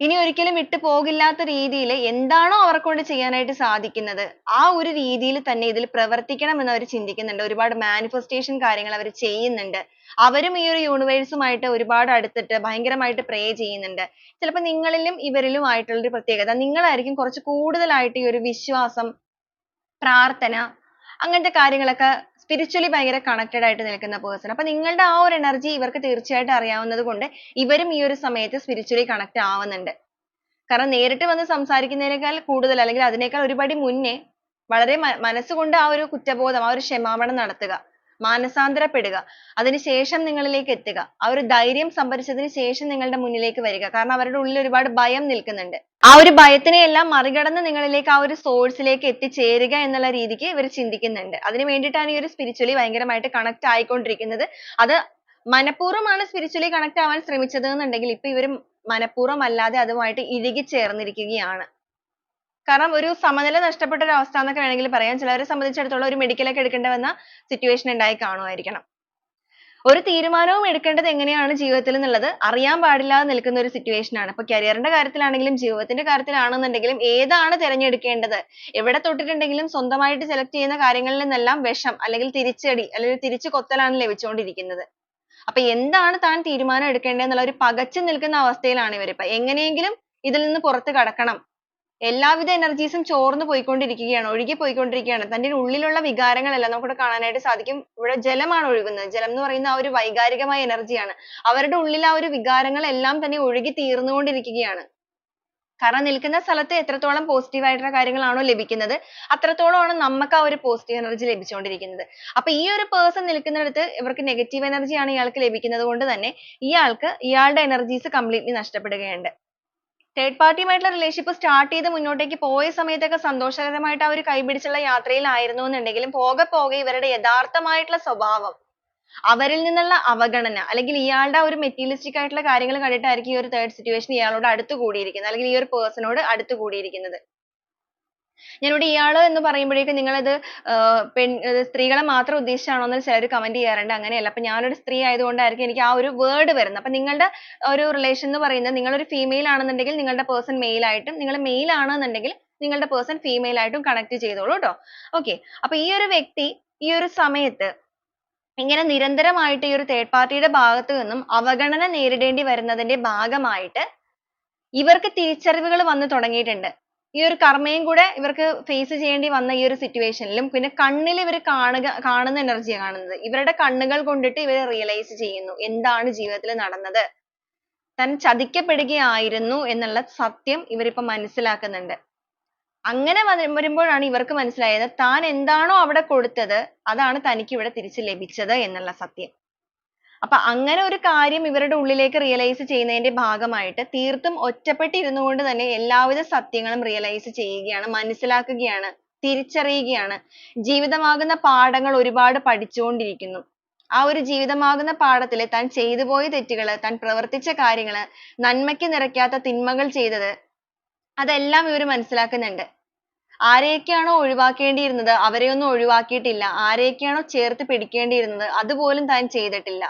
S1: ഇനി ഒരിക്കലും വിട്ടു പോകില്ലാത്ത രീതിയിൽ എന്താണോ അവരെ കൊണ്ട് ചെയ്യാനായിട്ട് സാധിക്കുന്നത് ആ ഒരു രീതിയിൽ തന്നെ ഇതിൽ പ്രവർത്തിക്കണം എന്ന് അവർ ചിന്തിക്കുന്നുണ്ട്. ഒരുപാട് manifestation കാര്യങ്ങൾ അവർ ചെയ്യുന്നുണ്ട്. അവരും ഈ ഒരു universe ഒരുപാട് അടുത്തിട്ട് ഭയങ്കരമായിട്ട് pray ചെയ്യുന്നുണ്ട്. ചിലപ്പോൾ നിങ്ങളിലും ഇവരിലും ആയിട്ടുള്ള ഒരു പ്രത്യേകത നിങ്ങളായിരിക്കും കുറച്ച് കൂടുതലായിട്ട് ഈ ഒരു വിശ്വാസം, പ്രാർത്ഥന അങ്ങനത്തെ കാര്യങ്ങളൊക്കെ spiritually ഭയങ്കര കണക്റ്റഡ് ആയിട്ട് നിൽക്കുന്ന പേഴ്സൺ അപ്പോൾ നിങ്ങളുടെ ആ ഒരു എനർജി ഇവർക്ക് തീർച്ചയായിട്ടും അറിയാവുന്നത് കൊണ്ട് ഇവരും ഈ ഒരു സമയത്ത് spiritually കണക്ട് ആവുന്നുണ്ട്. കാരണം നേരിട്ട് വന്ന് സംസാരിക്കുന്നതിനേക്കാൾ കൂടുതൽ അല്ലെങ്കിൽ അതിനേക്കാൾ ഒരുപടി മുന്നേ വളരെ മനസ്സുകൊണ്ട് ആ ഒരു കുറ്റബോധം ആ ഒരു ക്ഷമാപണം നടത്തുക മാനസാന്തരപ്പെടുക. അതിനുശേഷം നിങ്ങളിലേക്ക് എത്തുക. ആ ഒരു ധൈര്യം സംഭരിച്ചതിന് ശേഷം നിങ്ങളുടെ മുന്നിലേക്ക് വരിക. കാരണം അവരുടെ ഉള്ളിൽ ഒരുപാട് ഭയം നിൽക്കുന്നുണ്ട്. ആ ഒരു ഭയത്തിനെ എല്ലാം മറികടന്ന് നിങ്ങളിലേക്ക് ആ ഒരു source ലേക്ക് എത്തിച്ചേരുക എന്നുള്ള രീതിക്ക് ഇവർ ചിന്തിക്കുന്നുണ്ട്. അതിന് വേണ്ടിയിട്ടാണ് ഈ ഒരു spiritually ഭയങ്കരമായിട്ട് connect ആയിക്കൊണ്ടിരിക്കുന്നത്. അത് മനഃപൂർവമാണ് സ്പിരിച്വലി കണക്ട് ആവാൻ ശ്രമിച്ചത് എന്നുണ്ടെങ്കിൽ ഇപ്പൊ ഇവർ മനഃപൂർവം അല്ലാതെ അതുമായിട്ട് ഇഴുകിച്ചേർന്നിരിക്കുകയാണ്. കാരണം ഒരു സമനില നഷ്ടപ്പെട്ട ഒരു അവസ്ഥ എന്നൊക്കെ വേണമെങ്കിൽ പറയാം. ചിലരെ സംബന്ധിച്ചിടത്തോളം ഒരു medical ഒക്കെ എടുക്കേണ്ടി വന്ന situation ഉണ്ടായി കാണുമായിരിക്കണം. ഒരു തീരുമാനവും എടുക്കേണ്ടത് എങ്ങനെയാണ് ജീവിതത്തിൽ എന്നുള്ളത് അറിയാൻ പാടില്ലാതെ നിൽക്കുന്ന ഒരു situation ആണ്. ഇപ്പൊ career ന്റെ കാര്യത്തിലാണെങ്കിലും ജീവിതത്തിന്റെ കാര്യത്തിലാണെന്നുണ്ടെങ്കിലും ഏതാണ് തിരഞ്ഞെടുക്കേണ്ടത്? എവിടെ തൊട്ടിട്ടുണ്ടെങ്കിലും സ്വന്തമായിട്ട് select ചെയ്യുന്ന കാര്യങ്ങളിൽ നിന്നെല്ലാം വിഷം അല്ലെങ്കിൽ തിരിച്ചടി അല്ലെങ്കിൽ തിരിച്ചു കൊത്തലാണ് ലഭിച്ചുകൊണ്ടിരിക്കുന്നത്. അപ്പൊ എന്താണ് താൻ തീരുമാനം എടുക്കേണ്ടത് എന്നുള്ള ഒരു പകച്ചു നിൽക്കുന്ന അവസ്ഥയിലാണ് ഇവരിപ്പോ. എങ്ങനെയെങ്കിലും ഇതിൽ നിന്ന് പുറത്തു കടക്കണം. എല്ലാവിധ energies ഉം ചോർന്നു പോയിക്കൊണ്ടിരിക്കുകയാണ് ഒഴുകി പോയിക്കൊണ്ടിരിക്കുകയാണ്. തന്റെ ഉള്ളിലുള്ള വികാരങ്ങളെല്ലാം നമുക്കിവിടെ കാണാനായിട്ട് സാധിക്കും. ഇവിടെ ജലമാണ് ഒഴുകുന്നത്. ജലം എന്ന് പറയുന്ന ആ ഒരു വൈകാരികമായ energy ആണ്. അവരുടെ ഉള്ളിൽ ആ ഒരു വികാരങ്ങളെല്ലാം തന്നെ ഒഴുകി തീർന്നുകൊണ്ടിരിക്കുകയാണ്. കാരണം നിൽക്കുന്ന സ്ഥലത്ത് എത്രത്തോളം positive ആയിട്ടുള്ള കാര്യങ്ങളാണോ ലഭിക്കുന്നത് അത്രത്തോളമാണ് നമുക്ക് ആ ഒരു positive energy ലഭിച്ചുകൊണ്ടിരിക്കുന്നത്. അപ്പൊ ഈ ഒരു person നിൽക്കുന്നിടത്ത് ഇവർക്ക് negative energy ആണ് ഇയാൾക്ക് ലഭിക്കുന്നത് കൊണ്ട് തന്നെ ഇയാൾക്ക് ഇയാളുടെ energies completely നഷ്ടപ്പെടുകയുണ്ട്. Third party റിലേഷൻഷിപ്പ് സ്റ്റാർട്ട് ചെയ്ത് മുന്നോട്ടേക്ക് പോയ സമയത്തൊക്കെ സന്തോഷകരമായിട്ട് ആ ഒരു കൈപിടിച്ചുള്ള യാത്രയിലായിരുന്നു എന്നുണ്ടെങ്കിലും പോകെ പോകെ ഇവരുടെ യഥാർത്ഥമായിട്ടുള്ള സ്വഭാവം അവരിൽ നിന്നുള്ള അവഗണന അല്ലെങ്കിൽ ഇയാളുടെ ഒരു മെറ്റീരിയലിസ്റ്റിക് ആയിട്ടുള്ള കാര്യങ്ങൾ കണ്ടിട്ടായിരിക്കും ഈ ഒരു തേർഡ് സിറ്റുവേഷൻ ഇയാളോട് അടുത്ത് കൂടിയിരിക്കുന്നത് അല്ലെങ്കിൽ ഈ ഒരു നോട് അടുത്ത് കൂടിയിരിക്കുന്നത്. ഞാനിവിടെ ഇയാൾ എന്ന് പറയുമ്പോഴേക്കും നിങ്ങളത് പെൺ സ്ത്രീകളെ മാത്രം ഉദ്ദേശിച്ചാണോ എന്ന് ചിലർ കമന്റ് ചെയ്യാറുണ്ട്. അങ്ങനെയല്ല. അപ്പൊ ഞാനൊരു സ്ത്രീ ആയതുകൊണ്ടായിരിക്കും എനിക്ക് ആ ഒരു വേർഡ് വരുന്നത്. അപ്പോൾ നിങ്ങളുടെ ഒരു റിലേഷൻ എന്ന് പറയുന്നത് നിങ്ങൾ ഒരു female ആണെന്നുണ്ടെങ്കിൽ നിങ്ങളുടെ പേഴ്സൺ male ആയിട്ടും നിങ്ങൾ male ആണെന്നുണ്ടെങ്കിൽ നിങ്ങളുടെ പേഴ്സൺ ഫീമെയിൽ ആയിട്ടും കണക്ട് ചെയ്തോളൂ ട്ടോ. Okay. അപ്പൊ ഈ ഒരു വ്യക്തി ഈ ഒരു സമയത്ത് ഇങ്ങനെ നിരന്തരമായിട്ട് ഈ ഒരു തേർഡ് party യുടെ ഭാഗത്ത് നിന്നും അവഗണന നേരിടേണ്ടി വരുന്നതിന്റെ ഭാഗമായിട്ട് ഇവർക്ക് തിരിച്ചറിവുകൾ വന്നു തുടങ്ങിയിട്ടുണ്ട്. ഈ ഒരു കർമ്മയും കൂടെ ഇവർക്ക് ഫേസ് ചെയ്യേണ്ടി വന്ന ഈ ഒരു situation ലും പിന്നെ കണ്ണിൽ ഇവർ കാണുക കാണുന്ന energy കാണുന്നത്. ഇവരുടെ കണ്ണുകൾ കൊണ്ടിട്ട് ഇവർ realize ചെയ്യുന്നു എന്താണ് ജീവിതത്തിൽ നടന്നത്. താൻ ചതിക്കപ്പെടുകയായിരുന്നു എന്നുള്ള സത്യം ഇവരിപ്പോ മനസ്സിലാക്കുന്നുണ്ട്. അങ്ങനെ വരുമ്പോഴാണ് ഇവർക്ക് മനസ്സിലായത് താൻ എന്താണോ അവിടെ കൊടുത്തത് അതാണ് തനിക്ക് ഇവിടെ തിരിച്ചു ലഭിച്ചത് എന്നുള്ള സത്യം. അപ്പൊ അങ്ങനെ ഒരു കാര്യം ഇവരുടെ ഉള്ളിലേക്ക് realize ചെയ്യുന്നതിന്റെ ഭാഗമായിട്ട് തീർത്തും ഒറ്റപ്പെട്ടിരുന്നു കൊണ്ട് തന്നെ എല്ലാവിധ സത്യങ്ങളും realize ചെയ്യുകയാണ് മനസ്സിലാക്കുകയാണ് തിരിച്ചറിയുകയാണ്. ജീവിതമാകുന്ന പാഠങ്ങൾ ഒരുപാട് പഠിച്ചുകൊണ്ടിരിക്കുന്നു. ആ ഒരു ജീവിതമാകുന്ന പാഠത്തിൽ താൻ ചെയ്തു പോയ തെറ്റുകൾ താൻ പ്രവർത്തിച്ച കാര്യങ്ങൾ നന്മയ്ക്ക് നിരക്കാത്ത തിന്മകൾ ചെയ്തത് അതെല്ലാം ഇവർ മനസ്സിലാക്കുന്നുണ്ട്. ആരെയൊക്കെയാണോ ഒഴിവാക്കേണ്ടിയിരുന്നത് അവരെയൊന്നും ഒഴിവാക്കിയിട്ടില്ല. ആരെയൊക്കെയാണോ ചേർത്ത് പിടിക്കേണ്ടിയിരുന്നത് അതുപോലും താൻ ചെയ്തിട്ടില്ല.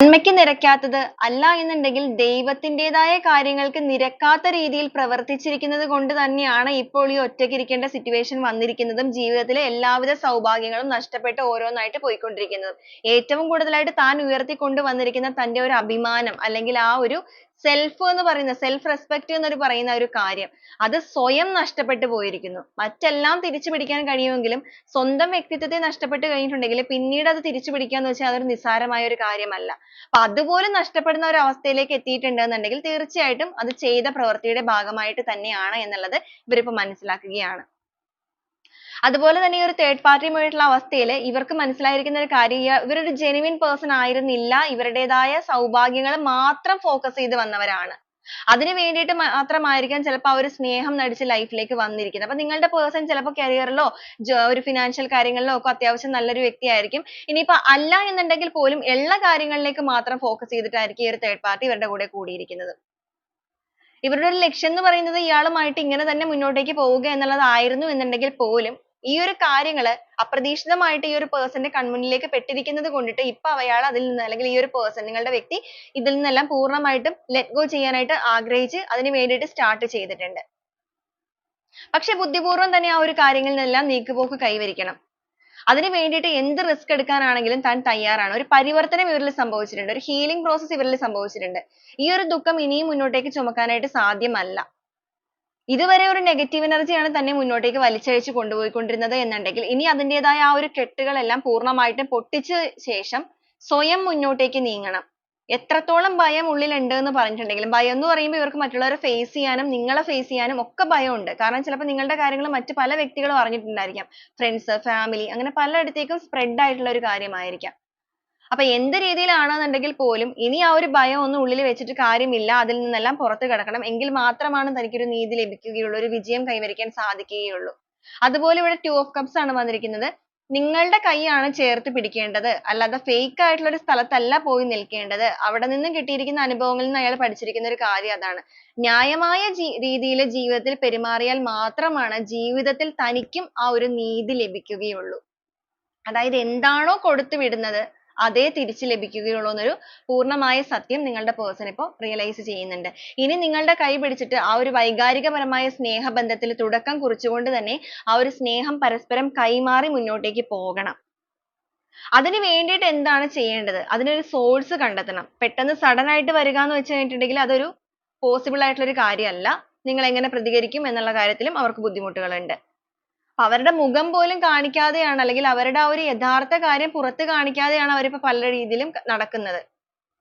S1: നന്മയ്ക്ക് നിരക്കാത്തത് അല്ല എന്നുണ്ടെങ്കിൽ ദൈവത്തിന്റെതായ കാര്യങ്ങൾക്ക് നിരക്കാത്ത രീതിയിൽ പ്രവർത്തിച്ചിരിക്കുന്നത് കൊണ്ട് തന്നെയാണ് ഇപ്പോൾ ഈ ഒറ്റയ്ക്കിരിക്കേണ്ട സിറ്റുവേഷൻ വന്നിരിക്കുന്നതും ജീവിതത്തിലെ എല്ലാവിധ സൗഭാഗ്യങ്ങളും നഷ്ടപ്പെട്ട് ഓരോന്നായിട്ട് പോയിക്കൊണ്ടിരിക്കുന്നതും. ഏറ്റവും കൂടുതലായിട്ട് താൻ ഉയർത്തിക്കൊണ്ടു വന്നിരിക്കുന്ന തന്റെ ഒരു അഭിമാനം അല്ലെങ്കിൽ ആ ഒരു self എന്ന് പറയുന്ന self respect എന്ന് പറയുന്ന ഒരു കാര്യം. അത് സ്വയം നഷ്ടപ്പെട്ടു പോയിരിക്കുന്നു. മറ്റെല്ലാം തിരിച്ചു പിടിക്കാൻ കഴിയുമെങ്കിലും സ്വന്തം വ്യക്തിത്വത്തെ നഷ്ടപ്പെട്ടു കഴിഞ്ഞിട്ടുണ്ടെങ്കിൽ പിന്നീട് അത് തിരിച്ചു പിടിക്കുക എന്ന് വെച്ചാൽ അതൊരു നിസ്സാരമായ ഒരു കാര്യമല്ല. അപ്പൊ അതുപോലും നഷ്ടപ്പെടുന്ന ഒരു അവസ്ഥയിലേക്ക് എത്തിയിട്ടുണ്ട് എന്നുണ്ടെങ്കിൽ തീർച്ചയായിട്ടും അത് ചെയ്ത പ്രവൃത്തിയുടെ ഭാഗമായിട്ട് തന്നെയാണ് എന്നുള്ളത് ഇവരിപ്പോ മനസ്സിലാക്കുകയാണ്. അതുപോലെ തന്നെ ഈ ഒരു third party യുമായിട്ടുള്ള അവസ്ഥയിൽ ഇവർക്ക് മനസ്സിലായിരിക്കുന്ന ഒരു കാര്യം ഇവരൊരു genuine person ആയിരുന്നില്ല. ഇവരുടേതായ സൗഭാഗ്യങ്ങൾ മാത്രം focus ചെയ്തു വന്നവരാണ്. അതിനു വേണ്ടിയിട്ട് മാത്രമായിരിക്കാം ചിലപ്പോൾ ആ ഒരു സ്നേഹം നടിച്ച് life ലേക്ക് വന്നിരിക്കുന്നത്. അപ്പൊ നിങ്ങളുടെ person ചിലപ്പോൾ career ലോ ഒരു financial കാര്യങ്ങളിലോ ഒക്കെ അത്യാവശ്യം നല്ലൊരു വ്യക്തിയായിരിക്കും ഇനിയിപ്പോ അല്ല എന്നുണ്ടെങ്കിൽ പോലും എല്ലാ കാര്യങ്ങളിലേക്ക് മാത്രം focus ചെയ്തിട്ടായിരിക്കും ഈ ഒരു third party ഇവരുടെ കൂടെ കൂടിയിരിക്കുന്നത്. ഇവരുടെ ഒരു ലക്ഷ്യം എന്ന് പറയുന്നത് ഇയാളുമായിട്ട് ഇങ്ങനെ തന്നെ മുന്നോട്ടേക്ക് പോവുക എന്നുള്ളതായിരുന്നു എന്നുണ്ടെങ്കിൽ പോലും ഈ ഒരു കാര്യങ്ങൾ അപ്രതീക്ഷിതമായിട്ട് ഈ ഒരു person ന്റെ കൺമുന്നിലേക്ക് പെട്ടിരിക്കുന്നത് കൊണ്ടിട്ട് ഇപ്പൊ അയാൾ അതിൽ നിന്ന് അല്ലെങ്കിൽ ഈ ഒരു person നിങ്ങളുടെ വ്യക്തി ഇതിൽ നിന്നെല്ലാം പൂർണമായിട്ടും let go ചെയ്യാനായിട്ട് ആഗ്രഹിച്ച് അതിന് വേണ്ടിയിട്ട് start ചെയ്തിട്ടുണ്ട്. പക്ഷെ ബുദ്ധിപൂർവം തന്നെ ആ ഒരു കാര്യങ്ങളിൽ നിന്നെല്ലാം നീക്കുപോക്ക് കൈവരിക്കണം. അതിന് വേണ്ടിയിട്ട് എന്ത് risk എടുക്കാനാണെങ്കിലും താൻ തയ്യാറാണ്. ഒരു പരിവർത്തനം ഇവരിൽ സംഭവിച്ചിട്ടുണ്ട്. ഒരു healing process ഇവരിൽ സംഭവിച്ചിട്ടുണ്ട്. ഈ ഒരു ദുഃഖം ഇനിയും മുന്നോട്ടേക്ക് ചുമക്കാനായിട്ട് സാധ്യമല്ല. ഇതുവരെ ഒരു energy ആണ് തന്നെ മുന്നോട്ടേക്ക് വലിച്ചിഴച്ചു കൊണ്ടുപോയിക്കൊണ്ടിരുന്നത് എന്നുണ്ടെങ്കിൽ ഇനി അതിന്റേതായ ആ ഒരു കെട്ടുകളെല്ലാം പൂർണമായിട്ടും പൊട്ടിച്ച ശേഷം സ്വയം മുന്നോട്ടേക്ക് നീങ്ങണം എത്രത്തോളം ഭയം ഉള്ളിലുണ്ട് എന്ന് പറഞ്ഞിട്ടുണ്ടെങ്കിലും ഭയം എന്ന് പറയുമ്പോൾ ഇവർക്ക് മറ്റുള്ളവരെ face ചെയ്യാനും നിങ്ങളെ face ചെയ്യാനും ഒക്കെ ഭയമുണ്ട്. കാരണം ചിലപ്പോൾ നിങ്ങളുടെ കാര്യങ്ങൾ മറ്റു പല വ്യക്തികളും അറിഞ്ഞിട്ടുണ്ടായിരിക്കാം. friends, family അങ്ങനെ പലയിടത്തേക്കും spread ആയിട്ടുള്ള ഒരു കാര്യമായിരിക്കാം. അപ്പൊ എന്ത് രീതിയിലാണെന്നുണ്ടെങ്കിൽ പോലും ഇനി ആ ഒരു ഭയം ഒന്നും ഉള്ളിൽ വെച്ചിട്ട് കാര്യമില്ല. അതിൽ നിന്നെല്ലാം പുറത്തു കടക്കണം. എങ്കിൽ മാത്രമാണ് തനിക്ക് ഒരു നീതി ലഭിക്കുകയുള്ളൂ. ഒരു വിജയം കൈവരിക്കാൻ സാധിക്കുകയുള്ളൂ. അതുപോലെ ഇവിടെ two of cups ആണ് വന്നിരിക്കുന്നത്. നിങ്ങളുടെ കൈയാണ് ചേർത്ത് പിടിക്കേണ്ടത്. അല്ലാതെ fake ആയിട്ടുള്ള ഒരു സ്ഥലത്തല്ല പോയി നിൽക്കേണ്ടത്. അവിടെ നിന്നും കിട്ടിയിരിക്കുന്ന അനുഭവങ്ങളിൽ നിന്ന് അയാൾ പഠിച്ചിരിക്കുന്ന ഒരു കാര്യം അതാണ്. ന്യായമായ രീതിയിൽ ജീവിതത്തിൽ പെരുമാറിയാൽ മാത്രമാണ് ജീവിതത്തിൽ തനിക്കും ആ ഒരു നീതി ലഭിക്കുകയുള്ളൂ. അതായത് എന്താണോ കൊടുത്തു വിടുന്നത് അതേ തിരിച്ചു ലഭിക്കുകയുള്ളൂ എന്നൊരു പൂർണമായ സത്യം നിങ്ങളുടെ പേഴ്സൺ ഇപ്പോൾ റിയലൈസ് ചെയ്യുന്നുണ്ട്. ഇനി നിങ്ങളുടെ കൈ പിടിച്ചിട്ട് ആ ഒരു വൈകാരികപരമായ സ്നേഹബന്ധത്തിൽ തുടക്കം കുറിച്ചുകൊണ്ട് തന്നെ ആ ഒരു സ്നേഹം പരസ്പരം കൈമാറി മുന്നോട്ടേക്ക് പോകണം. അതിന് വേണ്ടിയിട്ട് എന്താണ് ചെയ്യേണ്ടത്? അതിനൊരു source കണ്ടെത്തണം. പെട്ടെന്ന് സഡൻ ആയിട്ട് വരിക എന്ന് വെച്ച് കഴിഞ്ഞിട്ടുണ്ടെങ്കിൽ അതൊരു പോസിബിൾ ആയിട്ടുള്ള ഒരു കാര്യമല്ല. നിങ്ങൾ എങ്ങനെ പ്രതികരിക്കും എന്നുള്ള കാര്യത്തിലും അവർക്ക് ബുദ്ധിമുട്ടുകളുണ്ട്. അവരുടെ മുഖം പോലും കാണിക്കാതെയാണ് അല്ലെങ്കിൽ അവരുടെ ആ ഒരു യഥാർത്ഥ കാര്യം പുറത്ത് കാണിക്കാതെയാണ് അവരിപ്പോ പല രീതിയിലും നടക്കുന്നത്.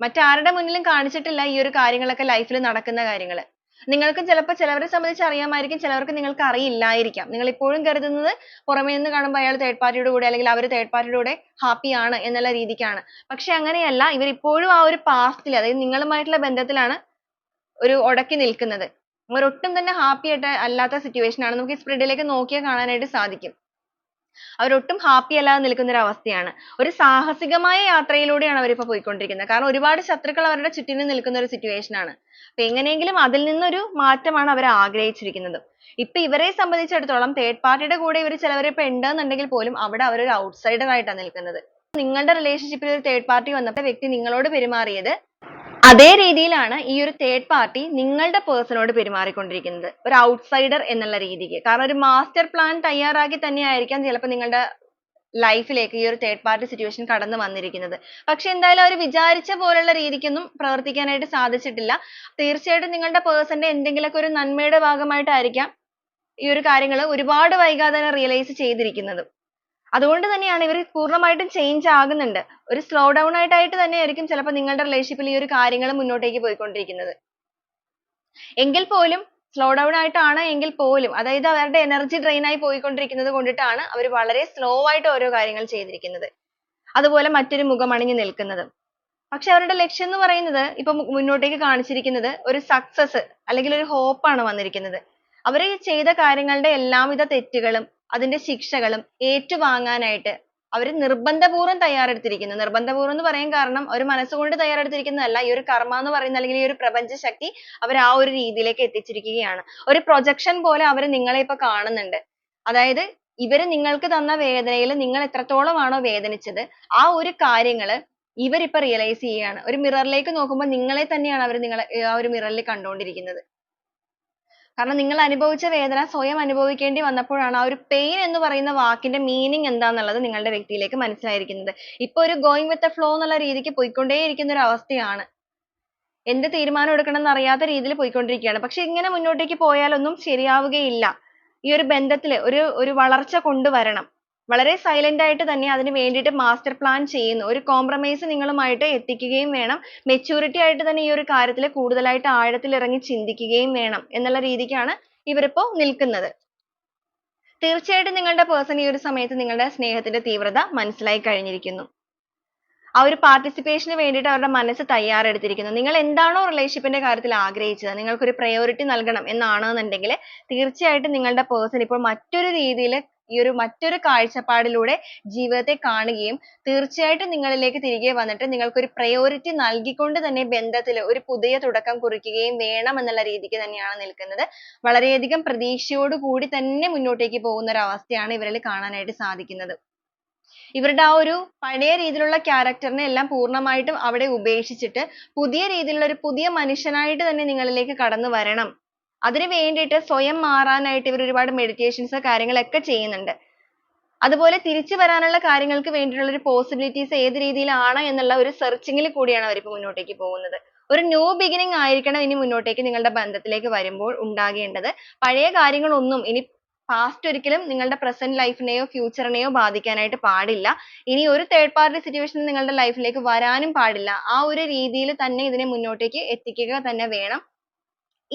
S1: മറ്റാരുടെ മുന്നിലും കാണിച്ചിട്ടില്ല ഈ ഒരു കാര്യങ്ങളൊക്കെ life ൽ നടക്കുന്ന കാര്യങ്ങൾ. നിങ്ങൾക്ക് ചിലപ്പോൾ ചിലവരെ സംബന്ധിച്ച് അറിയാമായിരിക്കും ചിലവർക്ക് നിങ്ങൾക്ക് അറിയില്ലായിരിക്കാം. നിങ്ങൾ ഇപ്പോഴും കരുതുന്നത് പുറമേ നിന്ന് കാണുമ്പോൾ അയാൾ party യുടെ കൂടെ അല്ലെങ്കിൽ അവർ party യുടെ കൂടെ happy ആണ് എന്നുള്ള രീതിക്കാണ്. പക്ഷെ അങ്ങനെയല്ല ഇവർ ഇപ്പോഴും ആ ഒരു past ൽ അതായത് നിങ്ങളുമായിട്ടുള്ള ബന്ധത്തിലാണ് ഒരു ഉടക്കി നിൽക്കുന്നത്. അവർ ഒട്ടും തന്നെ happy ആയിട്ട് അല്ലാത്ത situation ആണ്. നമുക്ക് ഈ spread ലേക്ക് നോക്കിയാൽ കാണാനായിട്ട് സാധിക്കും. ഒട്ടും happy അല്ലാതെ നിൽക്കുന്ന ഒരു അവസ്ഥയാണ്. ഒരു സാഹസികമായ യാത്രയിലൂടെയാണ് ഇപ്പോൾ പോയിക്കൊണ്ടിരിക്കുന്നത്. കാരണം ഒരുപാട് ശത്രുക്കൾ അവരുടെ ചുറ്റിനും നിൽക്കുന്ന ഒരു situation ആണ്. അപ്പോൾ എങ്ങനെയെങ്കിലും അതിൽ നിന്നൊരു മാറ്റമാണ് അവർ ആഗ്രഹിച്ചിരിക്കുന്നത്. ഇപ്പോൾ ഇവരെ സംബന്ധിച്ചിടത്തോളം തേർഡ് പാർട്ടിയുടെ യുടെ കൂടെ ഇവർ ചിലവർ ഇപ്പോൾ ഉണ്ടെന്നുണ്ടെങ്കിൽ പോലും അവിടെ ഒരു outsider ആയിട്ടാണ് നിൽക്കുന്നത്. നിങ്ങളുടെ റിലേഷൻഷിപ്പിൽ ഒരു third party വന്നപ്പോൾ വ്യക്തി നിങ്ങളോട് പെരുമാറിയത് അതേ രീതിയിലാണ് ഈ ഒരു തേർഡ് പാർട്ടി നിങ്ങളുടെ പേഴ്സണോട് പെരുമാറിക്കൊണ്ടിരിക്കുന്നത്. ഒരു ഔട്ട്സൈഡർ എന്നുള്ള രീതിക്ക്. കാരണം ഒരു മാസ്റ്റർ പ്ലാൻ തയ്യാറാക്കി തന്നെയായിരിക്കാം ചിലപ്പോൾ നിങ്ങളുടെ ലൈഫിലേക്ക് ഈ ഒരു തേർഡ് പാർട്ടി സിറ്റുവേഷൻ കടന്നു വന്നിരിക്കുന്നത്. പക്ഷെ എന്തായാലും അവർ വിചാരിച്ച പോലുള്ള രീതിക്കൊന്നും പ്രവർത്തിക്കാനായിട്ട് സാധിച്ചിട്ടില്ല. തീർച്ചയായിട്ടും നിങ്ങളുടെ പേഴ്സന്റെ ന്റെ എന്തെങ്കിലുമൊക്കെ ഒരു നന്മയുടെ ഭാഗമായിട്ടായിരിക്കാം ഈ ഒരു കാര്യങ്ങൾ ഒരുപാട് വൈകാതെ തന്നെ റിയലൈസ് ചെയ്തിരിക്കുന്നത്. അതുകൊണ്ട് തന്നെയാണ് ഇവർ പൂർണമായിട്ടും ചേഞ്ച് ആകുന്നുണ്ട്. ഒരു സ്ലോ ഡൗൺ ആയിട്ടായിട്ട് തന്നെയായിരിക്കും ചിലപ്പോൾ നിങ്ങളുടെ റിലേഷൻഷിപ്പിൽ ഈ ഒരു കാര്യങ്ങൾ മുന്നോട്ടേക്ക് പോയിക്കൊണ്ടിരിക്കുന്നത്. എങ്കിൽ പോലും സ്ലോ ഡൗൺ ആയിട്ടാണ് എങ്കിൽ പോലും അതായത് അവരുടെ എനർജി ഡ്രെയിൻ ആയി പോയിക്കൊണ്ടിരിക്കുന്നത് കൊണ്ടിട്ടാണ് അവർ വളരെ സ്ലോ ആയിട്ട് ഓരോ കാര്യങ്ങൾ ചെയ്തിരിക്കുന്നത്. അതുപോലെ മറ്റൊരു മുഖം അണിഞ്ഞു നിൽക്കുന്നത്. പക്ഷെ അവരുടെ ലക്ഷ്യം എന്ന് പറയുന്നത് ഇപ്പൊ മുന്നോട്ടേക്ക് കാണിച്ചിരിക്കുന്നത് ഒരു സക്സസ് അല്ലെങ്കിൽ ഒരു ഹോപ്പാണ് വന്നിരിക്കുന്നത്. അവർ ചെയ്ത കാര്യങ്ങളുടെ എല്ലാവിധ തെറ്റുകളും അതിന്റെ ശിക്ഷകളും ഏറ്റുവാങ്ങാനായിട്ട് അവർ നിർബന്ധപൂർവം തയ്യാറെടുത്തിരിക്കുന്നു. നിർബന്ധപൂർവം എന്ന് പറയാൻ കാരണം അവർ മനസ്സുകൊണ്ട് തയ്യാറെടുത്തിരിക്കുന്നതല്ല. ഈ ഒരു കർമ്മ എന്ന് പറയുന്ന അല്ലെങ്കിൽ ഈ ഒരു പ്രപഞ്ചശക്തി അവരെ ആ ഒരു രീതിയിലേക്ക് എത്തിച്ചിരിക്കുകയാണ്. ഒരു projection പോലെ അവർ നിങ്ങളെ ഇപ്പോ കാണുന്നുണ്ട്. അതായത് ഇവർ നിങ്ങൾക്ക് തന്ന വേദനയിൽ നിങ്ങൾ എത്രത്തോളമാണോ വേദനിച്ചത് ആ ഒരു കാര്യങ്ങൾ ഇവർ ഇപ്പോ realize ചെയ്യുകയാണ്. ഒരു mirror ലേക്ക് നോക്കുമ്പോൾ നിങ്ങളെ തന്നെയാണ് അവർ നിങ്ങളെ ആ ഒരു mirror ൽ കണ്ടുകൊണ്ടിരിക്കുന്നത്. കാരണം നിങ്ങൾ അനുഭവിച്ച വേദന സ്വയം അനുഭവിക്കേണ്ടി വന്നപ്പോഴാണ് ആ ഒരു pain എന്ന് പറയുന്ന വാക്കിന്റെ meaning എന്താന്നുള്ളത് നിങ്ങളുടെ വ്യക്തിയിലേക്ക് മനസ്സിലായിരിക്കുന്നത്. ഇപ്പൊ ഒരു going with the flow എന്നുള്ള രീതിക്ക് പോയിക്കൊണ്ടേയിരിക്കുന്ന ഒരു അവസ്ഥയാണ്. എന്ത് തീരുമാനം എടുക്കണം എന്ന് അറിയാത്ത രീതിയിൽ പോയിക്കൊണ്ടിരിക്കുകയാണ്. പക്ഷെ ഇങ്ങനെ മുന്നോട്ടേക്ക് പോയാലൊന്നും ശരിയാവുകയില്ല. ഈ ഒരു ബന്ധത്തിൽ ഒരു ഒരു വളർച്ച കൊണ്ടുവരണം. വളരെ silent ആയിട്ട് തന്നെ അതിനു വേണ്ടിയിട്ട് മാസ്റ്റർ പ്ലാൻ ചെയ്യുന്നു. ഒരു കോംപ്രമൈസ് നിങ്ങളുമായിട്ട് എത്തിക്കുകയും വേണം. മെച്യൂരിറ്റി ആയിട്ട് തന്നെ ഈ ഒരു കാര്യത്തിൽ കൂടുതലായിട്ട് ആഴത്തിൽ ഇറങ്ങി ചിന്തിക്കുകയും വേണം എന്നുള്ള രീതിക്കാണ് ഇവരിപ്പോൾ നിൽക്കുന്നത്. തീർച്ചയായിട്ടും നിങ്ങളുടെ പേഴ്സൺ ഈ ഒരു സമയത്ത് നിങ്ങളുടെ സ്നേഹത്തിന്റെ തീവ്രത മനസ്സിലായി കഴിഞ്ഞിരിക്കുന്നു. ആ ഒരു participation ന് വേണ്ടിയിട്ട് അവരുടെ മനസ്സ് തയ്യാറെടുത്തിരിക്കുന്നു. നിങ്ങൾ എന്താണോ റിലേഷൻഷിപ്പിന്റെ ന്റെ കാര്യത്തിൽ ആഗ്രഹിച്ചത് നിങ്ങൾക്ക് ഒരു priority നൽകണം എന്നാണെന്നുണ്ടെങ്കിൽ തീർച്ചയായിട്ടും നിങ്ങളുടെ പേഴ്സൺ ഇപ്പോൾ മറ്റൊരു രീതിയിൽ ഈ ഒരു മറ്റൊരു കാഴ്ചപ്പാടിലൂടെ ജീവിതത്തെ കാണുകയും തീർച്ചയായിട്ടും നിങ്ങളിലേക്ക് തിരികെ വന്നിട്ട് നിങ്ങൾക്ക് ഒരു priority നൽകിക്കൊണ്ട് തന്നെ ബന്ധത്തിൽ ഒരു പുതിയ തുടക്കം കുറിക്കുകയും വേണം എന്നുള്ള രീതിക്ക് തന്നെയാണ് നിൽക്കുന്നത്. വളരെയധികം പ്രതീക്ഷയോട് കൂടി തന്നെ മുന്നോട്ടേക്ക് പോകുന്ന ഒരു അവസ്ഥയാണ് ഇവരിൽ കാണാനായിട്ട് സാധിക്കുന്നത്. ഇവരുടെ ആ ഒരു പഴയ രീതിയിലുള്ള character നെ എല്ലാം പൂർണമായിട്ടും അവിടെ ഉപേക്ഷിച്ചിട്ട് പുതിയ രീതിയിലുള്ള ഒരു പുതിയ മനുഷ്യനായിട്ട് തന്നെ നിങ്ങളിലേക്ക് കടന്നു വരണം. അതിന് വേണ്ടിയിട്ട് സ്വയം മാറാനായിട്ട് ഇവർ ഒരുപാട് meditations കാര്യങ്ങളൊക്കെ ചെയ്യുന്നുണ്ട്. അതുപോലെ തിരിച്ചു വരാനുള്ള കാര്യങ്ങൾക്ക് വേണ്ടിയിട്ടുള്ള ഒരു പോസിബിലിറ്റീസ് ഏത് രീതിയിലാണ് എന്നുള്ള ഒരു searching ൽ കൂടിയാണ് അവർ ഇപ്പോൾ മുന്നോട്ടേക്ക് പോകുന്നത്. ഒരു ന്യൂ beginning ആയിരിക്കണം ഇനി മുന്നോട്ടേക്ക് നിങ്ങളുടെ ബന്ധത്തിലേക്ക് വരുമ്പോൾ ഉണ്ടാകേണ്ടത്. പഴയ കാര്യങ്ങളൊന്നും ഇനി പാസ്റ്റ് ഒരിക്കലും നിങ്ങളുടെ പ്രസന്റ് ലൈഫിനെയോ ഫ്യൂച്ചറിനെയോ ബാധിക്കാനായിട്ട് പാടില്ല ഇനി ഒരു തേർഡ് പാർട്ടി സിറ്റുവേഷൻ നിങ്ങളുടെ ലൈഫിലേക്ക് വരാനും പാടില്ല ആ ഒരു രീതിയിൽ തന്നെ ഇതിനെ മുന്നോട്ടേക്ക് എത്തിക്കുക തന്നെ വേണം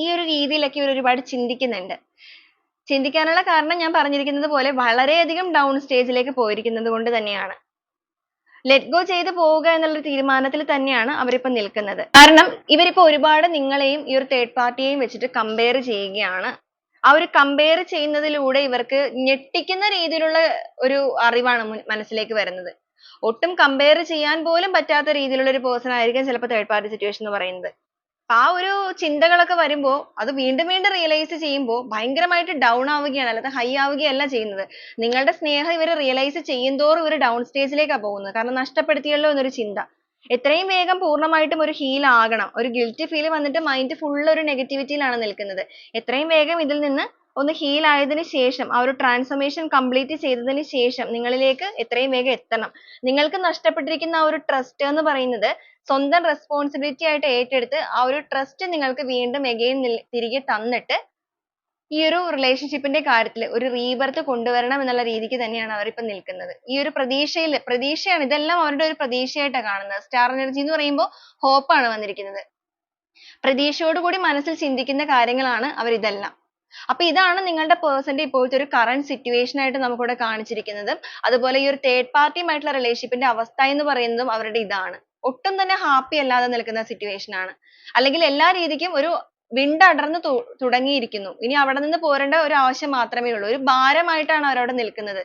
S1: ഈ ഒരു രീതിയിലൊക്കെ ഇവർ ഒരുപാട് ചിന്തിക്കുന്നുണ്ട്. ചിന്തിക്കാനുള്ള കാരണം ഞാൻ പറഞ്ഞിരിക്കുന്നത് പോലെ വളരെയധികം ഡൗൺ സ്റ്റേജിലേക്ക് പോയിരിക്കുന്നത് കൊണ്ട് തന്നെയാണ്. ലെറ്റ് ഗോ ചെയ്ത് പോവുക എന്നുള്ള തീരുമാനത്തിൽ തന്നെയാണ് അവരിപ്പോൾ നിൽക്കുന്നത്. കാരണം ഇവരിപ്പോൾ ഒരുപാട് നിങ്ങളെയും ഈ ഒരു തേർഡ് പാർട്ടിയെയും വെച്ചിട്ട് കമ്പയർ ചെയ്യുകയാണ്. ആ ഒരു കമ്പയർ ചെയ്യുന്നതിലൂടെ ഇവർക്ക് ഞെട്ടിക്കുന്ന രീതിയിലുള്ള ഒരു അറിവാണ് മനസ്സിലേക്ക് വരുന്നത്. ഒട്ടും കമ്പയർ ചെയ്യാൻ പോലും പറ്റാത്ത രീതിയിലുള്ള ഒരു പേഴ്സൺ ആയിരിക്കും ചിലപ്പോൾ തേർഡ് പാർട്ടി സിറ്റുവേഷൻ എന്ന് പറയുന്നത്. ആ ഒരു ചിന്തകളൊക്കെ വരുമ്പോ അത് വീണ്ടും വീണ്ടും റിയലൈസ് ചെയ്യുമ്പോൾ ഭയങ്കരമായിട്ട് ഡൗൺ ആവുകയാണ് അല്ലാതെ ഹൈ ആവുകയല്ല ചെയ്യുന്നത്. നിങ്ങളുടെ സ്നേഹം ഇവർ റിയലൈസ് ചെയ്യുന്തോറും ഇവർ ഡൗൺ സ്റ്റേജിലേക്കാണ് പോകുന്നത്. കാരണം നഷ്ടപ്പെടുത്തിയല്ലോ എന്നൊരു ചിന്ത. എത്രയും വേഗം പൂർണമായിട്ടും ഒരു ഹീൽ ആകണം. ഒരു ഗിൽറ്റ് ഫീൽ വന്നിട്ട് മൈൻഡ് ഫുൾ ഒരു നെഗറ്റിവിറ്റിയിലാണ് നിൽക്കുന്നത്. എത്രയും വേഗം ഇതിൽ നിന്ന് ഒന്ന് ഹീൽ ആയതിനു ശേഷം ആ ഒരു ട്രാൻസ്ഫോർമേഷൻ കംപ്ലീറ്റ് ചെയ്തതിനു ശേഷം നിങ്ങളിലേക്ക് എത്രയും വേഗം എത്തണം. നിങ്ങൾക്ക് നഷ്ടപ്പെട്ടിരിക്കുന്ന ആ ഒരു ട്രസ്റ്റ് എന്ന് പറയുന്നത് സ്വന്തം റെസ്പോൺസിബിലിറ്റി ആയിട്ട് ഏറ്റെടുത്ത് ആ ഒരു ട്രസ്റ്റ് നിങ്ങൾക്ക് വീണ്ടും again തിരികെ തന്നിട്ട് ഈ ഒരു റിലേഷൻഷിപ്പിന്റെ കാര്യത്തിൽ ഒരു റീബർത്ത് കൊണ്ടുവരണം എന്നുള്ള രീതിക്ക് തന്നെയാണ് അവർ ഇപ്പോൾ നിൽക്കുന്നത്. ഈ ഒരു പ്രതീക്ഷയിൽ പ്രതീക്ഷയാണ് ഇതെല്ലാം അവരുടെ ഒരു പ്രതീക്ഷയായിട്ടാണ് കാണുന്നത്. സ്റ്റാർ എനർജി എന്ന് പറയുമ്പോൾ hope ആണ് വന്നിരിക്കുന്നത്. പ്രതീക്ഷയോട് കൂടി മനസ്സിൽ ചിന്തിക്കുന്ന കാര്യങ്ങളാണ് അവർ ഇതെല്ലാം അപ്പൊ ഇതാണ് നിങ്ങളുടെ പേഴ്സന്റെ ഇപ്പോഴത്തെ ഒരു current situation ആയിട്ട് നമുക്ക് ഇവിടെ കാണിച്ചിരിക്കുന്നത്. അതുപോലെ ഈ ഒരു third party ആയിട്ടുള്ള relationship ന്റെ അവസ്ഥ എന്ന് പറയുന്നതും അവരുടെ ഇതാണ്. ഒട്ടും തന്നെ happy അല്ലാതെ നിൽക്കുന്ന situation ആണ്. അല്ലെങ്കിൽ എല്ലാ രീതിക്കും ഒരു wind അടർന്നു തുടങ്ങിയിരിക്കുന്നു. ഇനി അവിടെ നിന്ന് പോരേണ്ട ഒരു ആവശ്യം മാത്രമേ ഉള്ളൂ. ഒരു ഭാരമായിട്ടാണ് അവരവിടെ നിൽക്കുന്നത്.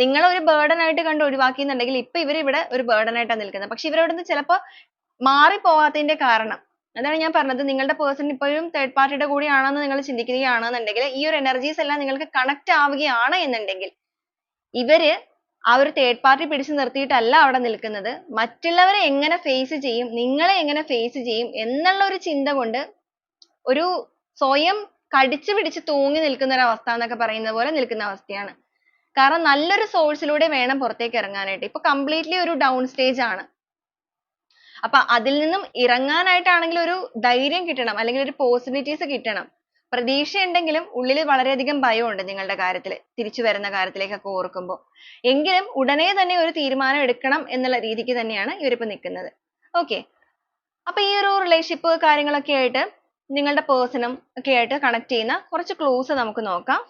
S1: നിങ്ങളെ ഒരു burden ആയിട്ട് കണ്ട് ഒഴിവാക്കിയെന്നുണ്ടെങ്കിൽ ഇപ്പൊ ഇവർ ഇവിടെ ഒരു burden ആയിട്ടാണ് നിൽക്കുന്നത്. പക്ഷെ ഇവർ അവിടുന്ന് ചിലപ്പോ മാറിപ്പോവാത്തതിന്റെ കാരണം അതാണ് ഞാൻ പറഞ്ഞത്. നിങ്ങളുടെ person ഇപ്പോഴും third party യുടെ കൂടെയാണെന്ന് നിങ്ങൾ ചിന്തിക്കുകയാണെന്നുണ്ടെങ്കിൽ ഈ ഒരു energies എല്ലാം നിങ്ങൾക്ക് connect ആവുകയാണ് എന്നുണ്ടെങ്കിൽ ഇവർ ആ ഒരു third party പിടിച്ചു നിർത്തിയിട്ടല്ല അവിടെ നിൽക്കുന്നത്. മറ്റുള്ളവരെ എങ്ങനെ face ചെയ്യും നിങ്ങളെ എങ്ങനെ face ചെയ്യും എന്നുള്ള ഒരു ചിന്ത കൊണ്ട് ഒരു സ്വയം കടിച്ചു പിടിച്ച് തൂങ്ങി നിൽക്കുന്ന ഒരു അവസ്ഥ എന്നൊക്കെ പറയുന്ന പോലെ നിൽക്കുന്ന അവസ്ഥയാണ്. കാരണം നല്ലൊരു source ലൂടെ വേണം പുറത്തേക്ക് ഇറങ്ങാനായിട്ട്. ഇപ്പൊ completely ഒരു down stage ആണ്. അപ്പൊ അതിൽ നിന്നും ഇറങ്ങാനായിട്ടാണെങ്കിൽ ഒരു ധൈര്യം കിട്ടണം അല്ലെങ്കിൽ ഒരു possibilities കിട്ടണം. പ്രതീക്ഷ ഉണ്ടെങ്കിലും ഉള്ളിൽ വളരെയധികം ഭയമുണ്ട് നിങ്ങളുടെ കാര്യത്തിൽ തിരിച്ചു വരുന്ന കാര്യത്തിലേക്കൊക്കെ ഓർക്കുമ്പോൾ. എങ്കിലും ഉടനെ തന്നെ ഒരു തീരുമാനം എടുക്കണം എന്നുള്ള രീതിക്ക് തന്നെയാണ് ഇവരിപ്പോൾ നിൽക്കുന്നത്. Okay. അപ്പൊ ഈ ഒരു റിലേഷൻഷിപ്പ് കാര്യങ്ങളൊക്കെ ആയിട്ട് നിങ്ങളുടെ ഉം ഒക്കെ ആയിട്ട് കണക്ട് ചെയ്യുന്ന കുറച്ച് ക്ലൂസ് നമുക്ക് നോക്കാം.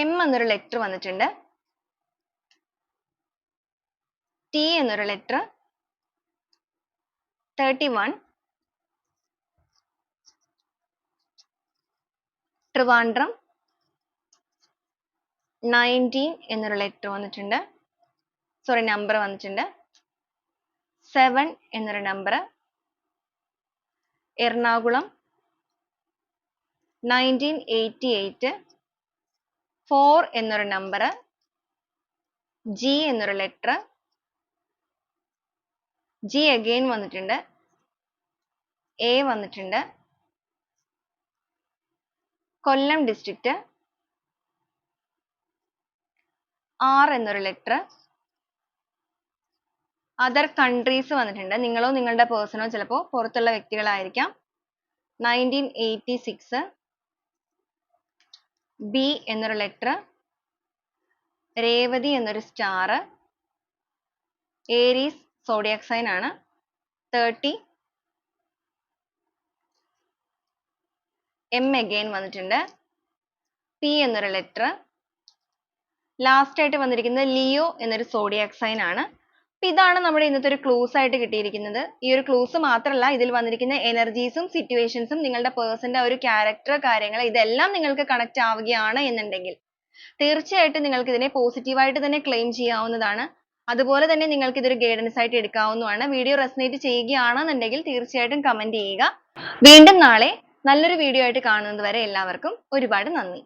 S1: M എന്നൊരു letter വന്നിട്ടുണ്ട്. T എന്നൊരു letter. thirty one Trivandrum. Nineteen എന്നൊരു letter വന്നിട്ടുണ്ട്. Sorry number വന്നിട്ടുണ്ട്. സെവൻ എന്നൊരു number. Ernakulam. Eighty eight four എന്നൊരു number G എന്നൊരു letter G again വന്നിട്ടുണ്ട് A വന്നിട്ടുണ്ട് കൊല്ലം district R എന്നൊരു letter other countries വന്നിട്ടുണ്ട്. നിങ്ങളോ നിങ്ങളുടെ person ഓ ചിലപ്പോ പുറത്തുള്ള വ്യക്തികളായിരിക്കാം. നയന്റീൻ എയ്റ്റി സിക്സ് B എന്നൊരു ലെറ്റർ രേവതി എന്നൊരു സ്റ്റാർ ഏരീസ് സോഡിയാക്സൈൻ ആണ്. തേർട്ടി എം എഗെയിൻ വന്നിട്ടുണ്ട്. പി എന്നൊരു ലെറ്റർ ലാസ്റ്റ് ആയിട്ട് വന്നിരിക്കുന്നത് ലിയോ എന്നൊരു സോഡിയാക്സൈൻ ആണ്. അപ്പൊ ഇതാണ് നമ്മുടെ ഇന്നത്തെ ഒരു clues ആയിട്ട് കിട്ടിയിരിക്കുന്നത്. ഈ ഒരു ക്ലൂസ് മാത്രമല്ല ഇതിൽ വന്നിരിക്കുന്ന situations ഉം നിങ്ങളുടെ person ന്റെ ആ ഒരു character കാര്യങ്ങൾ ഇതെല്ലാം നിങ്ങൾക്ക് കണക്ട് ആവുകയാണ് എന്നുണ്ടെങ്കിൽ. തീർച്ചയായിട്ടും നിങ്ങൾക്ക് ഇതിനെ പോസിറ്റീവായിട്ട് തന്നെ ക്ലെയിം ചെയ്യാവുന്നതാണ്. അതുപോലെ തന്നെ നിങ്ങൾക്ക് ഇതൊരു ഗൈഡൻസ് ആയിട്ട് എടുക്കാവുന്നതാണ്. വീഡിയോ resonate ചെയ്യുകയാണെന്നുണ്ടെങ്കിൽ തീർച്ചയായിട്ടും കമന്റ് ചെയ്യുക. വീണ്ടും നാളെ നല്ലൊരു വീഡിയോ ആയിട്ട് കാണുന്നത് വരെ എല്ലാവർക്കും ഒരുപാട് നന്ദി.